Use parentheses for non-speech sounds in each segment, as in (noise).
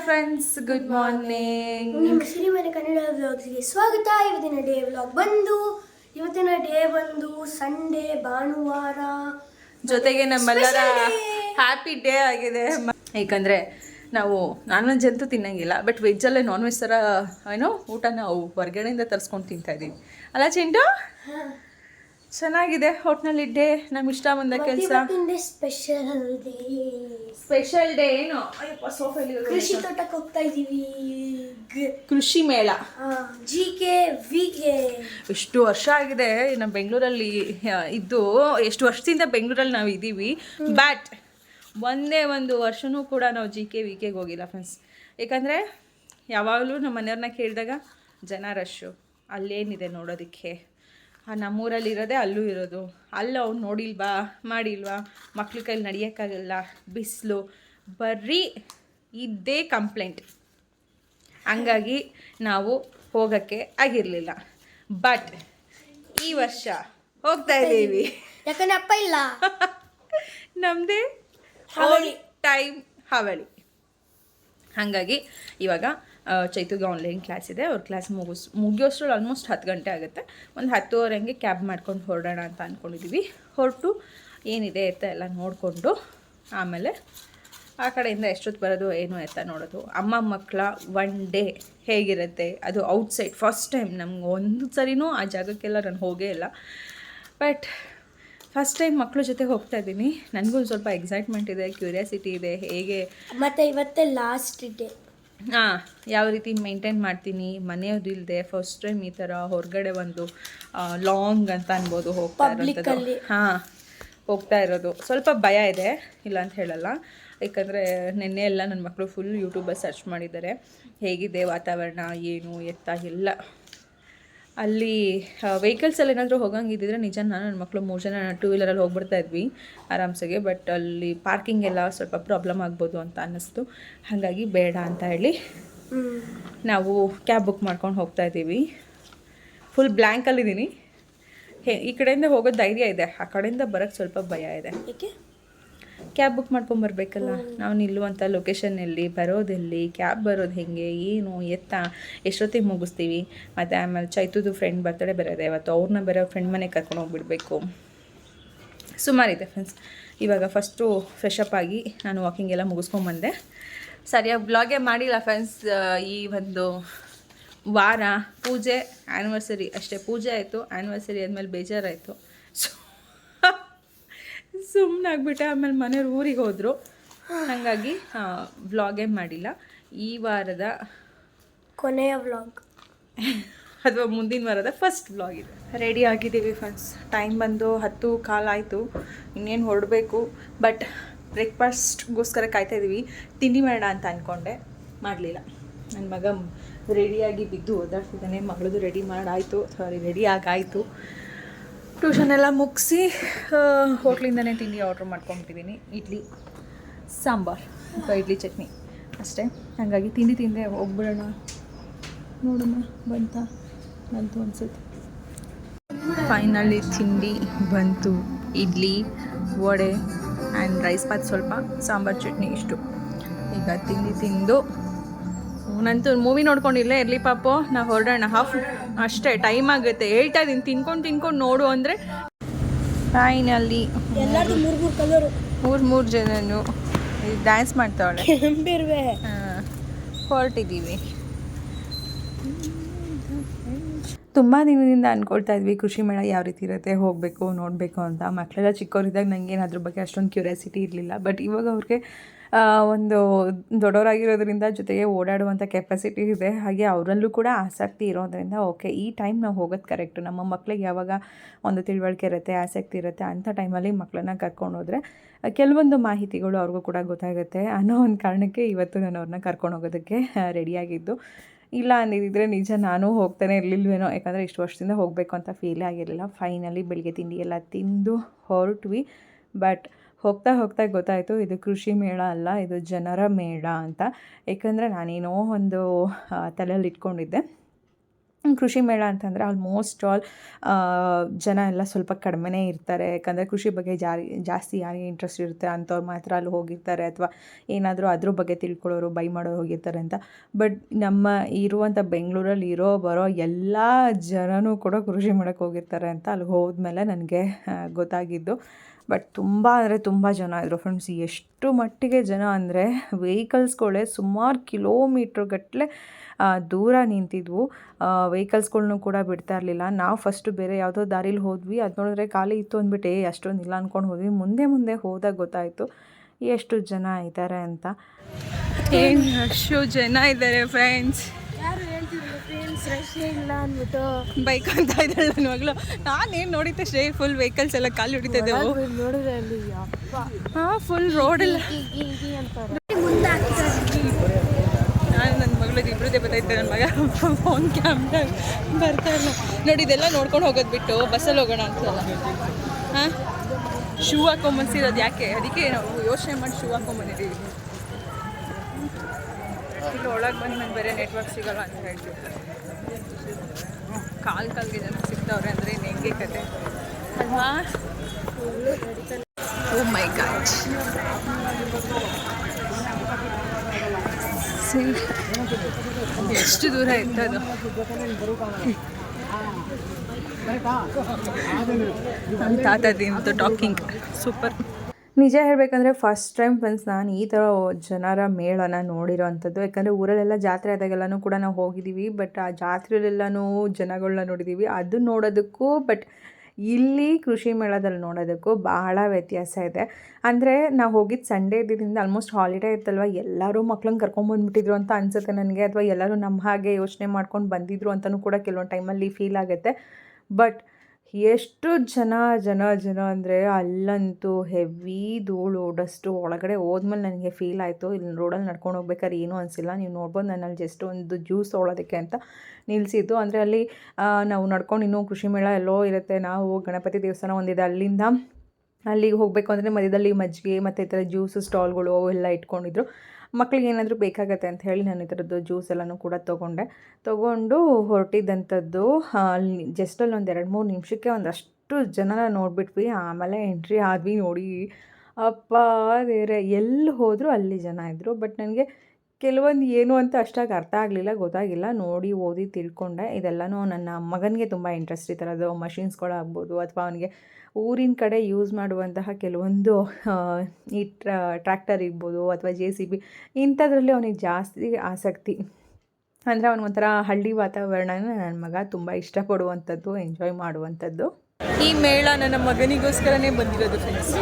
Hi friends good morning ನಿಮ್ಮ ಸಿರಿಮನೆ ಕನ್ನಡ ವ್ಲಾಗ್ಸ್ಗೆ ಸ್ವಾಗತ. ಇವತ್ತಿನ ಡೇ ವ್ಲಾಗ್ ಬಂದು ಇವತ್ತಿನ ಡೇ ಬಂದು ಸಂಡೇ ಭಾನುವಾರ. ಜೊತೆಗೆ ನಮ್ಮೆಲ್ಲರ ಹ್ಯಾಪಿ ಡೇ ಆಗಿದೆ. ಏಕಂದ್ರೆ ಏಕೆಂದರೆ ನಾವು ನಾನ್ ವೆಜ್ ಅಂತೂ ತಿನ್ನಂಗಿಲ್ಲ ಬಟ್ ವೆಜ್ಜಲ್ಲೇ ನಾನ್ ವೆಜ್ ಥರ ಏನೋ ಊಟ ನಾವು ಹೊರಗಡೆಯಿಂದ ತರಿಸ್ಕೊಂಡು ತಿಂತಾ ಇದ್ದೀವಿ ಅಲ್ಲ ಚಿಂಟು? ಚೆನ್ನಾಗಿದೆ. ಹೋಟ್ನಲ್ಲಿ ಡೇ ನಮ್ಗೆ ಇಷ್ಟ ಬಂದ ಕೆಲಸ. ಸ್ಪೆಷಲ್ ಡೇ ಸ್ಪೆಷಲ್ ಡೇ ಏನು? ಅಯ್ಯಪ್ಪ ಸೋಫೆಲಿ ಕೃಷಿ ತೋಟಕ್ಕೆ ಹೋಗ್ತಾ ಇದೀವಿ. ಕೃಷಿ ಮೇಳ. ಜಿ ಕೆ ವಿ ಕೆ ಎಷ್ಟು ವರ್ಷ ಆಗಿದೆ ನಮ್ಮ ಬೆಂಗಳೂರಲ್ಲಿ ಇದ್ದು. ಎಷ್ಟು ವರ್ಷದಿಂದ ಬೆಂಗಳೂರಲ್ಲಿ ನಾವು ಇದ್ದೀವಿ ಬಟ್ ಒಂದೇ ಒಂದು ವರ್ಷನೂ ಕೂಡ ನಾವು ಜಿ ಕೆ ವಿ ಕೆಗೆ ಹೋಗಿಲ್ಲ ಫ್ರೆಂಡ್ಸ್ ಯಾಕಂದರೆ ಯಾವಾಗಲೂ ನಮ್ಮ ಮನೆಯವ್ರನ್ನ ಕೇಳಿದಾಗ ಜನ ರಶ್ಶು ಅಲ್ಲೇನಿದೆ ನೋಡೋದಕ್ಕೆ. ನಮ್ಮೂರಲ್ಲಿ ಇರೋದೇ ಅಲ್ಲೂ ಇರೋದು. ಅಲ್ಲೂ ಅವ್ನು ನೋಡಿಲ್ವಾ? ಮಾಡಿಲ್ವಾ? ಮಕ್ಳ ಕೈಲಿ ನಡೆಯೋಕ್ಕಾಗಲ್ಲ. ಬಿಸಿಲು. ಬರೀ ಇದ್ದೇ ಕಂಪ್ಲೇಂಟ್ ಹಂಗಾಗಿ ನಾವು ಹೋಗೋಕ್ಕೆ ಆಗಿರಲಿಲ್ಲ. ಬಟ್ ಈ ವರ್ಷ ಹೋಗ್ತಾ ಇದ್ದೀವಿ. ಯಾಕಂದ್ರೆ ಅಪ್ಪ ಇಲ್ಲ. (laughs) ನಮ್ಮದೇ ಹಾವಳಿ. ಟೈಮ್ ಹಾವಳಿ. ಹಾಗಾಗಿ ಇವಾಗ ಚೈತುಗೆ ಆನ್ಲೈನ್ ಕ್ಲಾಸ್ ಇದೆ. ಅವ್ರ ಕ್ಲಾಸ್ ಮುಗಿಸ್, ಮುಗಿಯೋಷ್ಟ್ರಲ್ಲಿ ಆಲ್ಮೋಸ್ಟ್ ಹತ್ತು ಗಂಟೆ ಆಗುತ್ತೆ. ಒಂದು ಹತ್ತುವರೆ ಹಂಗೆ ಕ್ಯಾಬ್ ಮಾಡ್ಕೊಂಡು ಹೊರಡೋಣ ಅಂತ ಅಂದ್ಕೊಂಡಿದ್ದೀವಿ ಹೊರಟು ಏನಿದೆ ಅಂತ ಎಲ್ಲ ನೋಡಿಕೊಂಡು ಆಮೇಲೆ ಆ ಕಡೆಯಿಂದ ಎಷ್ಟೊತ್ತು ಬರೋದು ಏನು ಎತ್ತ ನೋಡೋದು. ಅಮ್ಮ ಮಕ್ಕಳ ಒನ್ ಡೇ ಹೇಗಿರುತ್ತೆ? ಅದು ಔಟ್ಸೈಡ್ ಫಸ್ಟ್ ಟೈಮ್ ನಮ್ಗೆ ಒಂದು ಸರಿನೂ ಆ ಜಾಗಕ್ಕೆಲ್ಲ ನಾನು ಹೋಗೇ ಇಲ್ಲ. ಬಟ್ ಫಸ್ಟ್ ಟೈಮ್ ಮಕ್ಕಳ ಜೊತೆ ಹೋಗ್ತಾ ಇದ್ದೀನಿ. ನನಗೂ ಸ್ವಲ್ಪ ಎಕ್ಸೈಟ್ಮೆಂಟ್ ಇದೆ ಕ್ಯೂರಿಯಾಸಿಟಿ ಇದೆ, ಹೇಗೆ ಮತ್ತೆ ಇವತ್ತೇ ಲಾಸ್ಟ್ ಡೇ ಹಾಂ ಯಾವ ರೀತಿ ಮೇಂಟೈನ್ ಮಾಡ್ತೀನಿ ಮನೆಯವ್ರು ಇಲ್ಲದೆ ಫಸ್ಟ್ ಟೈಮ್ ಈ ಥರ ಹೊರಗಡೆ ಒಂದು ಲಾಂಗ್ ಅಂತ ಅನ್ಬೋದು ಹೋಗ್ತಾ ಇರೋದು. ಹಾಂ ಹೋಗ್ತಾ ಇರೋದು. ಸ್ವಲ್ಪ ಭಯ ಇದೆ ಇಲ್ಲ ಅಂತ ಹೇಳಲ್ಲ. ಯಾಕಂದರೆ ನಿನ್ನೆ ಎಲ್ಲ ನನ್ನ ಮಕ್ಕಳು ಫುಲ್ ಯೂಟ್ಯೂಬಲ್ಲಿ ಸರ್ಚ್ ಮಾಡಿದ್ದಾರೆ. ಹೇಗಿದೆ ವಾತಾವರಣ ಏನು ಎತ್ತ ಎಲ್ಲ. ಅಲ್ಲಿ ವೆಹಿಕಲ್ಸಲ್ಲಿ ಏನಾದರೂ ಹೋಗಂಗಿದ್ದಿದ್ರೆ ನಿಜ ನಾನು ನನ್ನ ಮಕ್ಕಳು ಮೂರು ಜನ ಟೂ ವೀಲರಲ್ಲಿ ಹೋಗ್ಬಿಡ್ತಾ ಇದ್ವಿ ಆರಾಮ್ಸೆಗೆ ಬಟ್ ಅಲ್ಲಿ ಪಾರ್ಕಿಂಗ್ ಎಲ್ಲ ಸ್ವಲ್ಪ ಪ್ರಾಬ್ಲಮ್ ಆಗ್ಬೋದು ಅಂತ ಅನ್ನಿಸ್ತು. ಹಾಗಾಗಿ ಬೇಡ ಅಂತ ಹೇಳಿ ನಾವು ಕ್ಯಾಬ್ ಬುಕ್ ಮಾಡ್ಕೊಂಡು ಹೋಗ್ತಾ ಇದ್ದೀವಿ. ಫುಲ್ ಬ್ಲ್ಯಾಂಕಲ್ಲಿದ್ದೀನಿ ಹೇ ಈ ಕಡೆಯಿಂದ ಹೋಗೋ ಧೈರ್ಯ ಇದೆ ಆ ಕಡೆಯಿಂದ ಬರೋಕ್ಕೆ ಸ್ವಲ್ಪ ಭಯ ಇದೆ. ಏಕೆ? ಕ್ಯಾಬ್ ಬುಕ್ ಮಾಡ್ಕೊಂಬರ್ಬೇಕಲ್ಲ? ನಾವು ನಿಲ್ಲುವಂಥ ಲೊಕೇಶನ್ ಎಲ್ಲಿ ಬರೋದೆಲ್ಲಿ ಕ್ಯಾಬ್ ಬರೋದು ಹೆಂಗೆ, ಏನು, ಎತ್ತ, ಎಷ್ಟೊತ್ತಿಗೆ ಮುಗಿಸ್ತೀವಿ? ಮತ್ತು ಆಮೇಲೆ ಚೈತುದು ಫ್ರೆಂಡ್ ಬರ್ತಡೇ ಬರೋದೆ, ಇವತ್ತು ಅವ್ರನ್ನ ಬೇರೆ ಫ್ರೆಂಡ್ ಮನೆಗೆ ಕರ್ಕೊಂಡು ಹೋಗ್ಬಿಡ್ಬೇಕು. ಸುಮಾರಿದೆ ಫ್ರೆಂಡ್ಸ್ ಇವಾಗ ಫಸ್ಟು ಫ್ರೆಶ್ ಅಪ್ ಆಗಿ ನಾನು ವಾಕಿಂಗ್ ಎಲ್ಲ ಮುಗಿಸ್ಕೊಂಬಂದೆ. ಸರಿಯಾಗಿ ಬ್ಲಾಗೇ ಮಾಡಿಲ್ಲ ಫ್ರೆಂಡ್ಸ್ ಈ ಒಂದು ವಾರ. ಪೂಜೆ ಆ್ಯನಿವರ್ಸರಿ ಅಷ್ಟೇ, ಪೂಜೆ ಆಯಿತು ಆ್ಯನಿವರ್ಸರಿ ಆದಮೇಲೆ ಬೇಜಾರಾಯಿತು. ಸೊ ಸುಮ್ಮನೆ ಆಗ್ಬಿಟ್ಟೆ ಆಮೇಲೆ ಮನೆಯವ್ರು ಊರಿಗೆ ಹೋದರು. ಹಾಗಾಗಿ ವ್ಲಾಗೇ ಮಾಡಿಲ್ಲ. ಈ ವಾರದ ಕೊನೆಯ ವ್ಲಾಗ್. (laughs) ಅಥವಾ ಮುಂದಿನ ವಾರದ ಫಸ್ಟ್ ವ್ಲಾಗ್ ಇದೆ. ರೆಡಿ ಆಗಿದ್ದೀವಿ ಫ್ರೆಂಡ್ಸ್ ಟೈಮ್ ಬಂದು ಹತ್ತು ಕಾಲಾಯಿತು ಇನ್ನೇನು ಹೊರಡಬೇಕು. ಬಟ್ ಬ್ರೇಕ್ಫಾಸ್ಟ್ಗೋಸ್ಕರ ಕಾಯ್ತಾ ಇದ್ದೀವಿ ತಿಂಡಿ ಮಾಡೋಣ ಅಂತ ಅಂದ್ಕೊಂಡೆ ಮಾಡಲಿಲ್ಲ. ನನ್ನ ಮಗ ರೆಡಿಯಾಗಿ ಬಿದ್ದು ಓದಾಡ್ತಿದ್ದಾನೆ. ಮಗಳದು ರೆಡಿ ಮಾಡಾಯಿತು ಸಾರಿ ರೆಡಿ ಆಗಾಯಿತು ಟ್ಯೂಷನ್ ಎಲ್ಲ ಮುಗಿಸಿ ಹೋಟ್ಲಿಂದನೇ ತಿಂಡಿ ಆರ್ಡ್ರ್ ಮಾಡ್ಕೊಂಬಿಟ್ಟಿದ್ದೀನಿ ಇಡ್ಲಿ, ಸಾಂಬಾರ್, ಅಥವಾ ಇಡ್ಲಿ ಚಟ್ನಿ ಅಷ್ಟೇ. ಹಾಗಾಗಿ ತಿಂಡಿ ತಿಂದೆ, ಹೋಗ್ಬಿಡೋಣ, ನೋಡೋಣ, ಬಂತ, ಬಂತು ಅನ್ಸುತ್ತೆ. ಫೈನಲಿ ತಿಂಡಿ ಬಂತು, ಇಡ್ಲಿ, ವಡೆ ಆ್ಯಂಡ್ ರೈಸ್ ಬಾತ್ ಸ್ವಲ್ಪ, ಸಾಂಬಾರ್, ಚಟ್ನಿ ಇಷ್ಟು. ಈಗ ತಿಂಡಿ ತಿಂದು, ನಂತೂ ಮೂವಿ ನೋಡ್ಕೊಂಡಿಲ್ಲ ಇರಲಿ ಪಾಪು ನಾವು ಹೊರಡೋಣ ಹಾಫ್ ಅಷ್ಟೇ ಟೈಮ್ ಆಗುತ್ತೆ. ಹೇಳ್ತಾ ಇದ್ದೀನಿ ತಿನ್ಕೊಂಡು ತಿನ್ಕೊಂಡು ನೋಡು ಅಂದರೆ ಫೈನಲ್ಲಿ ಮೂರು ಮೂರು ಕಲರು ಮೂರು ಮೂರು ಜನನು ಡ್ಯಾನ್ಸ್ ಮಾಡ್ತಾವಳೆ. ಹೊರಟಿದ್ದೀವಿ ತುಂಬ ದಿನದಿಂದ ಅಂದ್ಕೊಳ್ತಾ ಇದ್ವಿ ಕೃಷಿ ಮೇಳ ಯಾವ ರೀತಿ ಇರುತ್ತೆ ಹೋಗಬೇಕು ನೋಡಬೇಕು ಅಂತ. ಮಕ್ಕಳೆಲ್ಲ ಚಿಕ್ಕವರಿದ್ದಾಗ ನನಗೇನು ಅದ್ರ ಬಗ್ಗೆ ಅಷ್ಟೊಂದು ಕ್ಯೂರಿಯಾಸಿಟಿ ಇರಲಿಲ್ಲ. ಬಟ್ ಇವಾಗ ಅವ್ರಿಗೆ ಒಂದು ದೊಡ್ಡವರಾಗಿರೋದ್ರಿಂದ ಜೊತೆಗೆ ಓಡಾಡುವಂಥ ಕೆಪಾಸಿಟಿ ಇದೆ. ಹಾಗೆ ಅವರಲ್ಲೂ ಕೂಡ ಆಸಕ್ತಿ ಇರೋದ್ರಿಂದ ಓಕೆ ಈ ಟೈಮ್ ನಾವು ಹೋಗೋದು ಕರೆಕ್ಟು ನಮ್ಮ ಮಕ್ಕಳಿಗೆ ಯಾವಾಗ ಒಂದು ತಿಳುವಳಿಕೆ ಇರುತ್ತೆ, ಆಸಕ್ತಿ ಇರುತ್ತೆ ಅಂಥ ಟೈಮಲ್ಲಿ ಮಕ್ಕಳನ್ನ ಕರ್ಕೊಂಡು ಹೋದರೆ, ಕೆಲವೊಂದು ಮಾಹಿತಿಗಳು ಅವ್ರಿಗೂ ಕೂಡ ಗೊತ್ತಾಗುತ್ತೆ ಅನ್ನೋ ಒಂದು ಕಾರಣಕ್ಕೆ ಇವತ್ತು ನಾನು ಅವ್ರನ್ನ ಕರ್ಕೊಂಡು ಹೋಗೋದಕ್ಕೆ ರೆಡಿಯಾಗಿದ್ದು ಇಲ್ಲ ಅಂದಿದ್ದರೆ ನಿಜ ನಾನು ಹೋಗ್ತಾನೆ ಇರಲಿಲ್ವೇನೋ, ಯಾಕಂದರೆ ಇಷ್ಟು ವರ್ಷದಿಂದ ಹೋಗಬೇಕು ಅಂತ ಫೀಲೇ ಆಗಿರಲಿಲ್ಲ. ಫೈನಲಿ ಬೆಳಿಗ್ಗೆ ತಿಂಡಿ ಎಲ್ಲ ತಿಂದು ಹೊರಟ್ವಿ. ಬಟ್ ಹೋಗ್ತಾ ಹೋಗ್ತಾ ಗೊತ್ತಾಯಿತು, ಇದು ಕೃಷಿ ಮೇಳ ಅಲ್ಲ, ಇದು ಜನರ ಮೇಳ ಅಂತ. ಏಕೆಂದರೆ ನಾನೇನೋ ಒಂದು ತಲೆಯಲ್ಲಿ ಇಟ್ಕೊಂಡಿದ್ದೆ. ಕೃಷಿ ಮೇಳ ಅಂತಂದರೆ ಆಲ್ಮೋಸ್ಟ್ ಆಲ್ ಜನ ಎಲ್ಲ ಸ್ವಲ್ಪ ಕಡಿಮೆನೇ ಇರ್ತಾರೆ. ಯಾಕಂದರೆ ಕೃಷಿ ಬಗ್ಗೆ ಜಾರಿ, ಜಾಸ್ತಿ ಯಾರಿಗೆ ಇಂಟ್ರೆಸ್ಟ್ ಇರುತ್ತೆ, ಅಂಥವ್ರು ಮಾತ್ರ ಅಲ್ಲಿ ಹೋಗಿರ್ತಾರೆ, ಅಥವಾ ಏನಾದರೂ ಅದ್ರ ಬಗ್ಗೆ ತಿಳ್ಕೊಳ್ಳೋರು, ಬೈ ಮಾಡೋರು ಹೋಗಿರ್ತಾರೆ ಅಂತ. ಬಟ್ ನಮ್ಮ ಇರುವಂಥ ಬೆಂಗಳೂರಲ್ಲಿ ಇರೋ, ಬರೋ ಎಲ್ಲ ಜನನೂ ಕೂಡ ಕೃಷಿ ಮೇಳಕ್ಕೆ ಹೋಗಿರ್ತಾರೆ ಅಂತ ಅಲ್ಲಿ ಹೋದ್ಮೇಲೆ ನನಗೆ ಗೊತ್ತಾಗಿದ್ದು. ಬಟ್ ತುಂಬ ಅಂದರೆ ತುಂಬ ಜನ ಇದ್ದರು ಫ್ರೆಂಡ್ಸ್ ಎಷ್ಟು ಮಟ್ಟಿಗೆ ಜನ ಅಂದರೆ ವೆಹಿಕಲ್ಸ್ಗಳೇ ಸುಮಾರು ಕಿಲೋಮೀಟ್ರ್ಗಟ್ಟಲೆ ದೂರ ನಿಂತಿದ್ವು. ವೆಹಿಕಲ್ಸ್ಗಳ್ನೂ ಕೂಡ ಬಿಡ್ತಾ ಇರಲಿಲ್ಲ. ನಾವು ಫಸ್ಟು ಬೇರೆ ಯಾವುದೋ ದಾರಿಲಿ ಹೋದ್ವಿ. ಅದು ನೋಡಿದ್ರೆ ಖಾಲಿ ಇತ್ತು ಅಂದ್ಬಿಟ್ಟು, ಏ, ಅಷ್ಟೊಂದು ಇಲ್ಲ ಅಂದ್ಕೊಂಡು ಹೋದ್ವಿ. ಮುಂದೆ ಮುಂದೆ ಹೋದಾಗ ಗೊತ್ತಾಯಿತು ಎಷ್ಟು ಜನ ಇದ್ದಾರೆ ಅಂತ. ಏನು ಅಷ್ಟು ಜನ ಇದ್ದಾರೆ ಫ್ರೆಂಡ್ಸ್ ಯಾರು ಹೇಳ್ತಿದ್ರು ಫ್ರೆಂಡ್ಸ್ ಇಲ್ಲ ಅಂದ್ಬಿಟ್ಟು ಬೈಕ್ ಅಂತ ಇದ್ದಾಳೆ ನನ್ನ ಮಗಳು ನಾನೇನು ನೋಡಿದ್ದೆ ಶ್ರೇ ಫುಲ್ ವೆಹಿಕಲ್ಸ್ ಎಲ್ಲ ಕಾಲು ಹಿಡಿತಿದ್ದೆ ನೋಡಿದ್ರೆ ಅಲ್ಲಿ ಹಾಂ ಫುಲ್ ರೋಡೆಲ್ಲ ನಾನು ನನ್ನ ಮಗಳಿಗೆ ಇಬ್ಬರದೇ ಬರ್ತೈತೆ ನನ್ನ ಮಗ ಫೋನ್ ಕ್ಯಾಮ್ರಾ ಬರ್ತಾ ಇಲ್ಲ. ನೋಡಿ ಇದೆಲ್ಲ ನೋಡ್ಕೊಂಡು ಹೋಗೋದು ಬಿಟ್ಟು ಬಸ್ಸಲ್ಲಿ ಹೋಗೋಣ ಅಂತಲ್ಲ ಹಾಂ? ಶೂ ಹಾಕೊಂಬನ್ಸಿರೋದು ಯಾಕೆ? ಅದಕ್ಕೆ ನಾವು ಯೋಚನೆ ಮಾಡಿ ಶೂ ಹಾಕೊಂಬಂದಿದ್ದೀವಿ ಇಲ್ಲಿ ಒಳಗೆ ಬಂದು ನಂಗೆ ಬೇರೆ ನೆಟ್ವರ್ಕ್ ಸಿಗಲ್ಲ ಅಂತ ಹೇಳ್ತಿರ್ತಾರೆ ಕಾಲ್ ಕಾಲ್ಗೆ ಜನ ಸಿಗ್ತಾವ್ರೆ ಅಂದರೆ ಹೆಂಗೆ ಕತೆ? ಅಲ್ವಾ? ಓ ಮೈ ಗಾಡ್ ಎಷ್ಟು ದೂರ ಇತ್ತು ಅದು? ನಮ್ಮ ತಾತದಿಂದು ಟಾಕಿಂಗ್ ಸೂಪರ್ ನಿಜ ಹೇಳಬೇಕಂದ್ರೆ ಫಸ್ಟ್ ಟೈಮ್ ಫ್ರೆಂಡ್ಸ್ ನಾನು ಈ ಥರ ಜನರ ಮೇಳನ ನೋಡಿರೋ ಅಂಥದ್ದು ಯಾಕಂದರೆ ಊರಲ್ಲೆಲ್ಲ ಜಾತ್ರೆ ಆದಾಗೆಲ್ಲನೂ ಕೂಡ ನಾವು ಹೋಗಿದ್ದೀವಿ ಬಟ್ ಆ ಜಾತ್ರೆಯಲ್ಲೆಲ್ಲನೂ ಜನಗಳನ್ನ ನೋಡಿದ್ದೀವಿ ಅದು ನೋಡೋದಕ್ಕೂ ಬಟ್ ಇಲ್ಲಿ ಕೃಷಿ ಮೇಳದಲ್ಲಿ ನೋಡೋದಕ್ಕೂ ಬಹಳ ವ್ಯತ್ಯಾಸ ಇದೆ. ಅಂದರೆ ನಾವು ಹೋಗಿದ್ದು ಸಂಡೇ ಇದ್ದಿದ್ದರಿಂದ ಆಲ್ಮೋಸ್ಟ್ ಹಾಲಿಡೇ ಇತ್ತಲ್ವ, ಎಲ್ಲರೂ ಮಕ್ಳನ್ನ ಕರ್ಕೊಂಬಂದ್ಬಿಟ್ಟಿದ್ರು ಅಂತ ಅನಿಸುತ್ತೆ ನನಗೆ, ಅಥವಾ ಎಲ್ಲರೂ ನಮ್ಮ ಹಾಗೆ ಯೋಚನೆ ಮಾಡ್ಕೊಂಡು ಬಂದಿದ್ರು ಅಂತಲೂ ಕೂಡ ಕೆಲವೊಂದು ಟೈಮಲ್ಲಿ ಫೀಲ್ ಆಗುತ್ತೆ. ಬಟ್ ಎಷ್ಟು ಜನ ಜನ ಜನ ಅಂದರೆ ಅಲ್ಲಂತೂ ಹೆವಿ ಧೂಳು ಡಸ್ಟು ಒಳಗಡೆ ಹೋದ್ಮೇಲೆ ನನಗೆ ಫೀಲ್ ಆಯಿತು. ಇಲ್ಲಿ ರೋಡಲ್ಲಿ ನಡ್ಕೊಂಡು ಹೋಗ್ಬೇಕಾದ್ರೆ ಏನೂ ಅನಿಸಿಲ್ಲ. ನೀವು ನೋಡ್ಬೋದು ನಾನು ಅಲ್ಲಿ ಜಸ್ಟ್ ಒಂದು ಜ್ಯೂಸ್ ತೊಗೊಳೋದಕ್ಕೆ ಅಂತ ನಿಲ್ಲಿಸಿದ್ದು ಅಂದರೆ ಅಲ್ಲಿ ನಾವು ನಡ್ಕೊಂಡು ಇನ್ನೂ ಕೃಷಿ ಮೇಳ ಎಲ್ಲೋ ಇರುತ್ತೆ. ನಾವು ಗಣಪತಿ ದೇವಸ್ಥಾನ ಒಂದಿದೆ ಅಲ್ಲಿಂದ ಅಲ್ಲಿಗೆ ಹೋಗಬೇಕು ಅಂದರೆ ಮಧ್ಯದಲ್ಲಿ ಮಜ್ಜಿಗೆ ಮತ್ತು ಈ ಥರ ಜ್ಯೂಸ್ ಸ್ಟಾಲ್ಗಳು ಅವೆಲ್ಲ ಇಟ್ಕೊಂಡಿದ್ರು. ಮಕ್ಳಿಗೆ ಏನಾದರೂ ಬೇಕಾಗತ್ತೆ ಅಂತ ಹೇಳಿ ನಾನು ಈ ಥರದ್ದು ಜ್ಯೂಸ್ ಎಲ್ಲನೂ ಕೂಡ ತೊಗೊಂಡೆ. ತೊಗೊಂಡು ಹೊರಟಿದ್ದಂಥದ್ದು ಅಲ್ಲಿ ಜಸ್ಟ್ ಅಲ್ಲಿ ಒಂದು ಎರಡು ಮೂರು ನಿಮಿಷಕ್ಕೆ ಒಂದಷ್ಟು ಜನನ ನೋಡಿಬಿಟ್ವಿ. ಆಮೇಲೆ ಎಂಟ್ರಿ ಆದ್ವಿ ನೋಡಿ. ಅಪ್ಪ ಬೇರೆ ಎಲ್ಲಿ ಹೋದರೂ ಅಲ್ಲಿ ಜನ ಇದ್ದರು ಬಟ್ ನನಗೆ ಕೆಲವೊಂದು ಏನು ಅಂತ ಅಷ್ಟಾಗಿ ಅರ್ಥ ಆಗಲಿಲ್ಲ, ಗೊತ್ತಾಗಿಲ್ಲ. ನೋಡಿ, ಓದಿ ತಿಳ್ಕೊಂಡೆ. ಇದೆಲ್ಲನೂ ನನ್ನ ಮಗನಿಗೆ ತುಂಬ ಇಂಟ್ರೆಸ್ಟ್ ಈ ಥರದ್ದು ಮಷಿನ್ಸ್ಗಳಾಗ್ಬೋದು ಅಥವಾ ಅವನಿಗೆ ಊರಿನ ಕಡೆ ಯೂಸ್ ಮಾಡುವಂತಹ ಕೆಲವೊಂದು ಈ ಟ್ರಾ, ಟ್ರ್ಯಾಕ್ಟರ್ ಇರ್ಬೋದು ಅಥವಾ ಜೆ ಸಿ ಬಿ ಇಂಥದ್ರಲ್ಲಿ ಅವನಿಗೆ ಜಾಸ್ತಿ ಆಸಕ್ತಿ. ಅಂದರೆ ಅವನು ಒಂಥರ ಹಳ್ಳಿ ವಾತಾವರಣನ ನನ್ನ ಮಗ ತುಂಬ ಇಷ್ಟಪಡುವಂಥದ್ದು ಎಂಜಾಯ್ ಮಾಡುವಂಥದ್ದು. ಈ ಮೇಳ ನನ್ನ ಮಗನಿಗೋಸ್ಕರನೇ ಬಂದಿರೋದು ಫ್ರೆಂಡ್ಸ್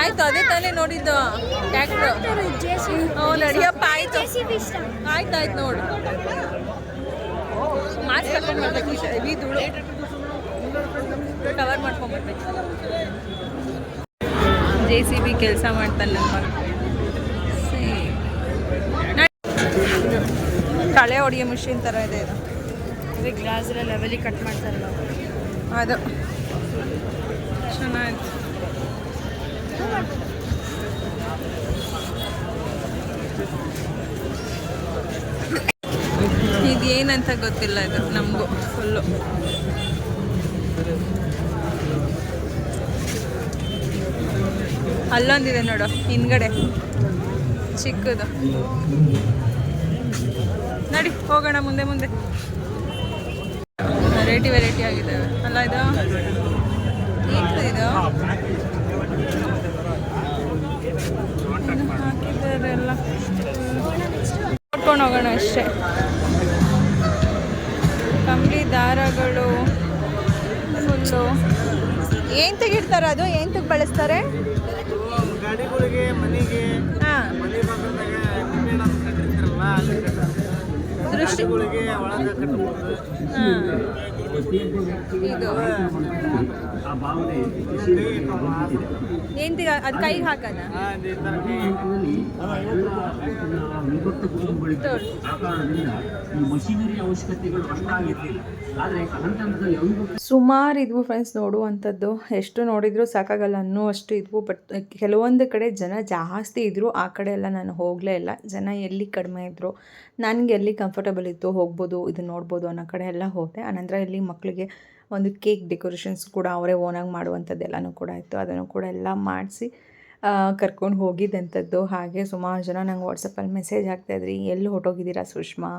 ಆಯ್ತು, ಅದೇ ತಾನೇ ನೋಡಿದ್ದು ಟ್ಯಾಕ್ಟರ್ ನಡಿಯಪ್ಪ, ಆಯ್ತು. ಆಯ್ತು ಆಯ್ತು ನೋಡು ಮಾಸ್ಕ್ ಧೂಳು. ಕವರ್ ಮಾಡ್ಕೊಂಡ್ಬಿಡ್ಬೇಕು ಜೆ ಸಿ ಬಿ ಕೆಲಸ ಮಾಡ್ತಾನೆ. ಕಳೆ ಹೊಡಿಯೋ ಮಿಷಿನ್ ಥರ ಇದೆ ಇದು. ಅದೇ ಗ್ಲಾಸ್ ಲೆವೆಲಿ ಕಟ್ ಮಾಡ್ತಾರಲ್ಲ ಅದು. ಚೆನ್ನಾಗಿ ಇದೇನಂತ ಗೊತ್ತಿಲ್ಲ ಇದು ನಮಗೂ ಫುಲ್ಲು ಅಲ್ಲೊಂದಿದೆ ನೋಡು, ಹಿಂದ್ಗಡೆ. ಚಿಕ್ಕದು. ನಡಿ, ಹೋಗೋಣ ಮುಂದೆ ಮುಂದೆ. ವೆರೈಟಿ ವೆರೈಟಿ ಆಗಿದ್ದಾವೆ ಅಲ್ಲ ಇದು? ಇದು? ಹಾಕಿದ್ದಾರೆ ಎಲ್ಲ? ನೋಡ್ಕೊಂಡು ಹೋಗೋಣ ಅಷ್ಟೇ. ಕಂಬಿ ದಾರಗಳು, ಫುಲ್ಲು. ಏನು ತೆಗಿಡ್ತಾರೆ ಅದು? ಏನು ಬಳಸ್ತಾರೆ? ಗಾಡಿಗಳಿಗೆ ಮನೆಗೆ ಹಾಂ. ಮನೆ ಬಂದಾಗ ಅಂತ ಕಟ್ಟಿರ್ತಾರಲ್ಲ ಅಲ್ಲಿ. ಗಾಡಿಗಳಿಗೆ ಒಳಗೆ ಕಟ್ಟಬಹುದು ಇದು. ಸುಮಾರು ಇದ್ವು ಫ್ರೆಂಡ್ಸ್ ನೋಡುವಂಥದ್ದು. ಎಷ್ಟು ನೋಡಿದರೂ ಸಾಕಾಗಲ್ಲ ಅನ್ನೋ ಅಷ್ಟು ಇದ್ವು. ಬಟ್ ಕೆಲವೊಂದು ಕಡೆ ಜನ ಜಾಸ್ತಿ ಇದ್ದರು ಆ ಕಡೆ ಎಲ್ಲ ನಾನು ಹೋಗಲೇ ಇಲ್ಲ. ಜನ ಎಲ್ಲಿ ಕಡಿಮೆ ಇದ್ದರು ನನಗೆ ಎಲ್ಲಿ ಕಂಫರ್ಟಬಲ್ ಇತ್ತು ಹೋಗ್ಬೋದು ಇದು ನೋಡ್ಬೋದು ಅನ್ನೋ ಕಡೆ ಎಲ್ಲ ಹೋದೆ. ಆನಂತರ ಇಲ್ಲಿ ಮಕ್ಕಳಿಗೆ ಒಂದು ಕೇಕ್ ಡೆಕೋರೇಷನ್ಸ್ ಕೂಡ ಅವರೇ ಓನಾಗಿ ಮಾಡುವಂಥದ್ದೆಲ್ಲನೂ ಕೂಡ ಇತ್ತು ಅದನ್ನು ಕೂಡ ಎಲ್ಲ ಮಾಡಿಸಿ ಕರ್ಕೊಂಡು ಹೋಗಿದ್ದಂಥದ್ದು. ಹಾಗೆ ಸುಮಾರು ಜನ ನಂಗೆ ವಾಟ್ಸಪ್ಪಲ್ಲಿ ಮೆಸೇಜ್ ಹಾಕ್ತಾಯಿದ್ರಿ, ಎಲ್ಲಿ ಹೊಟ್ಟೋಗಿದ್ದೀರಾ ಸುಷ್ಮಾ?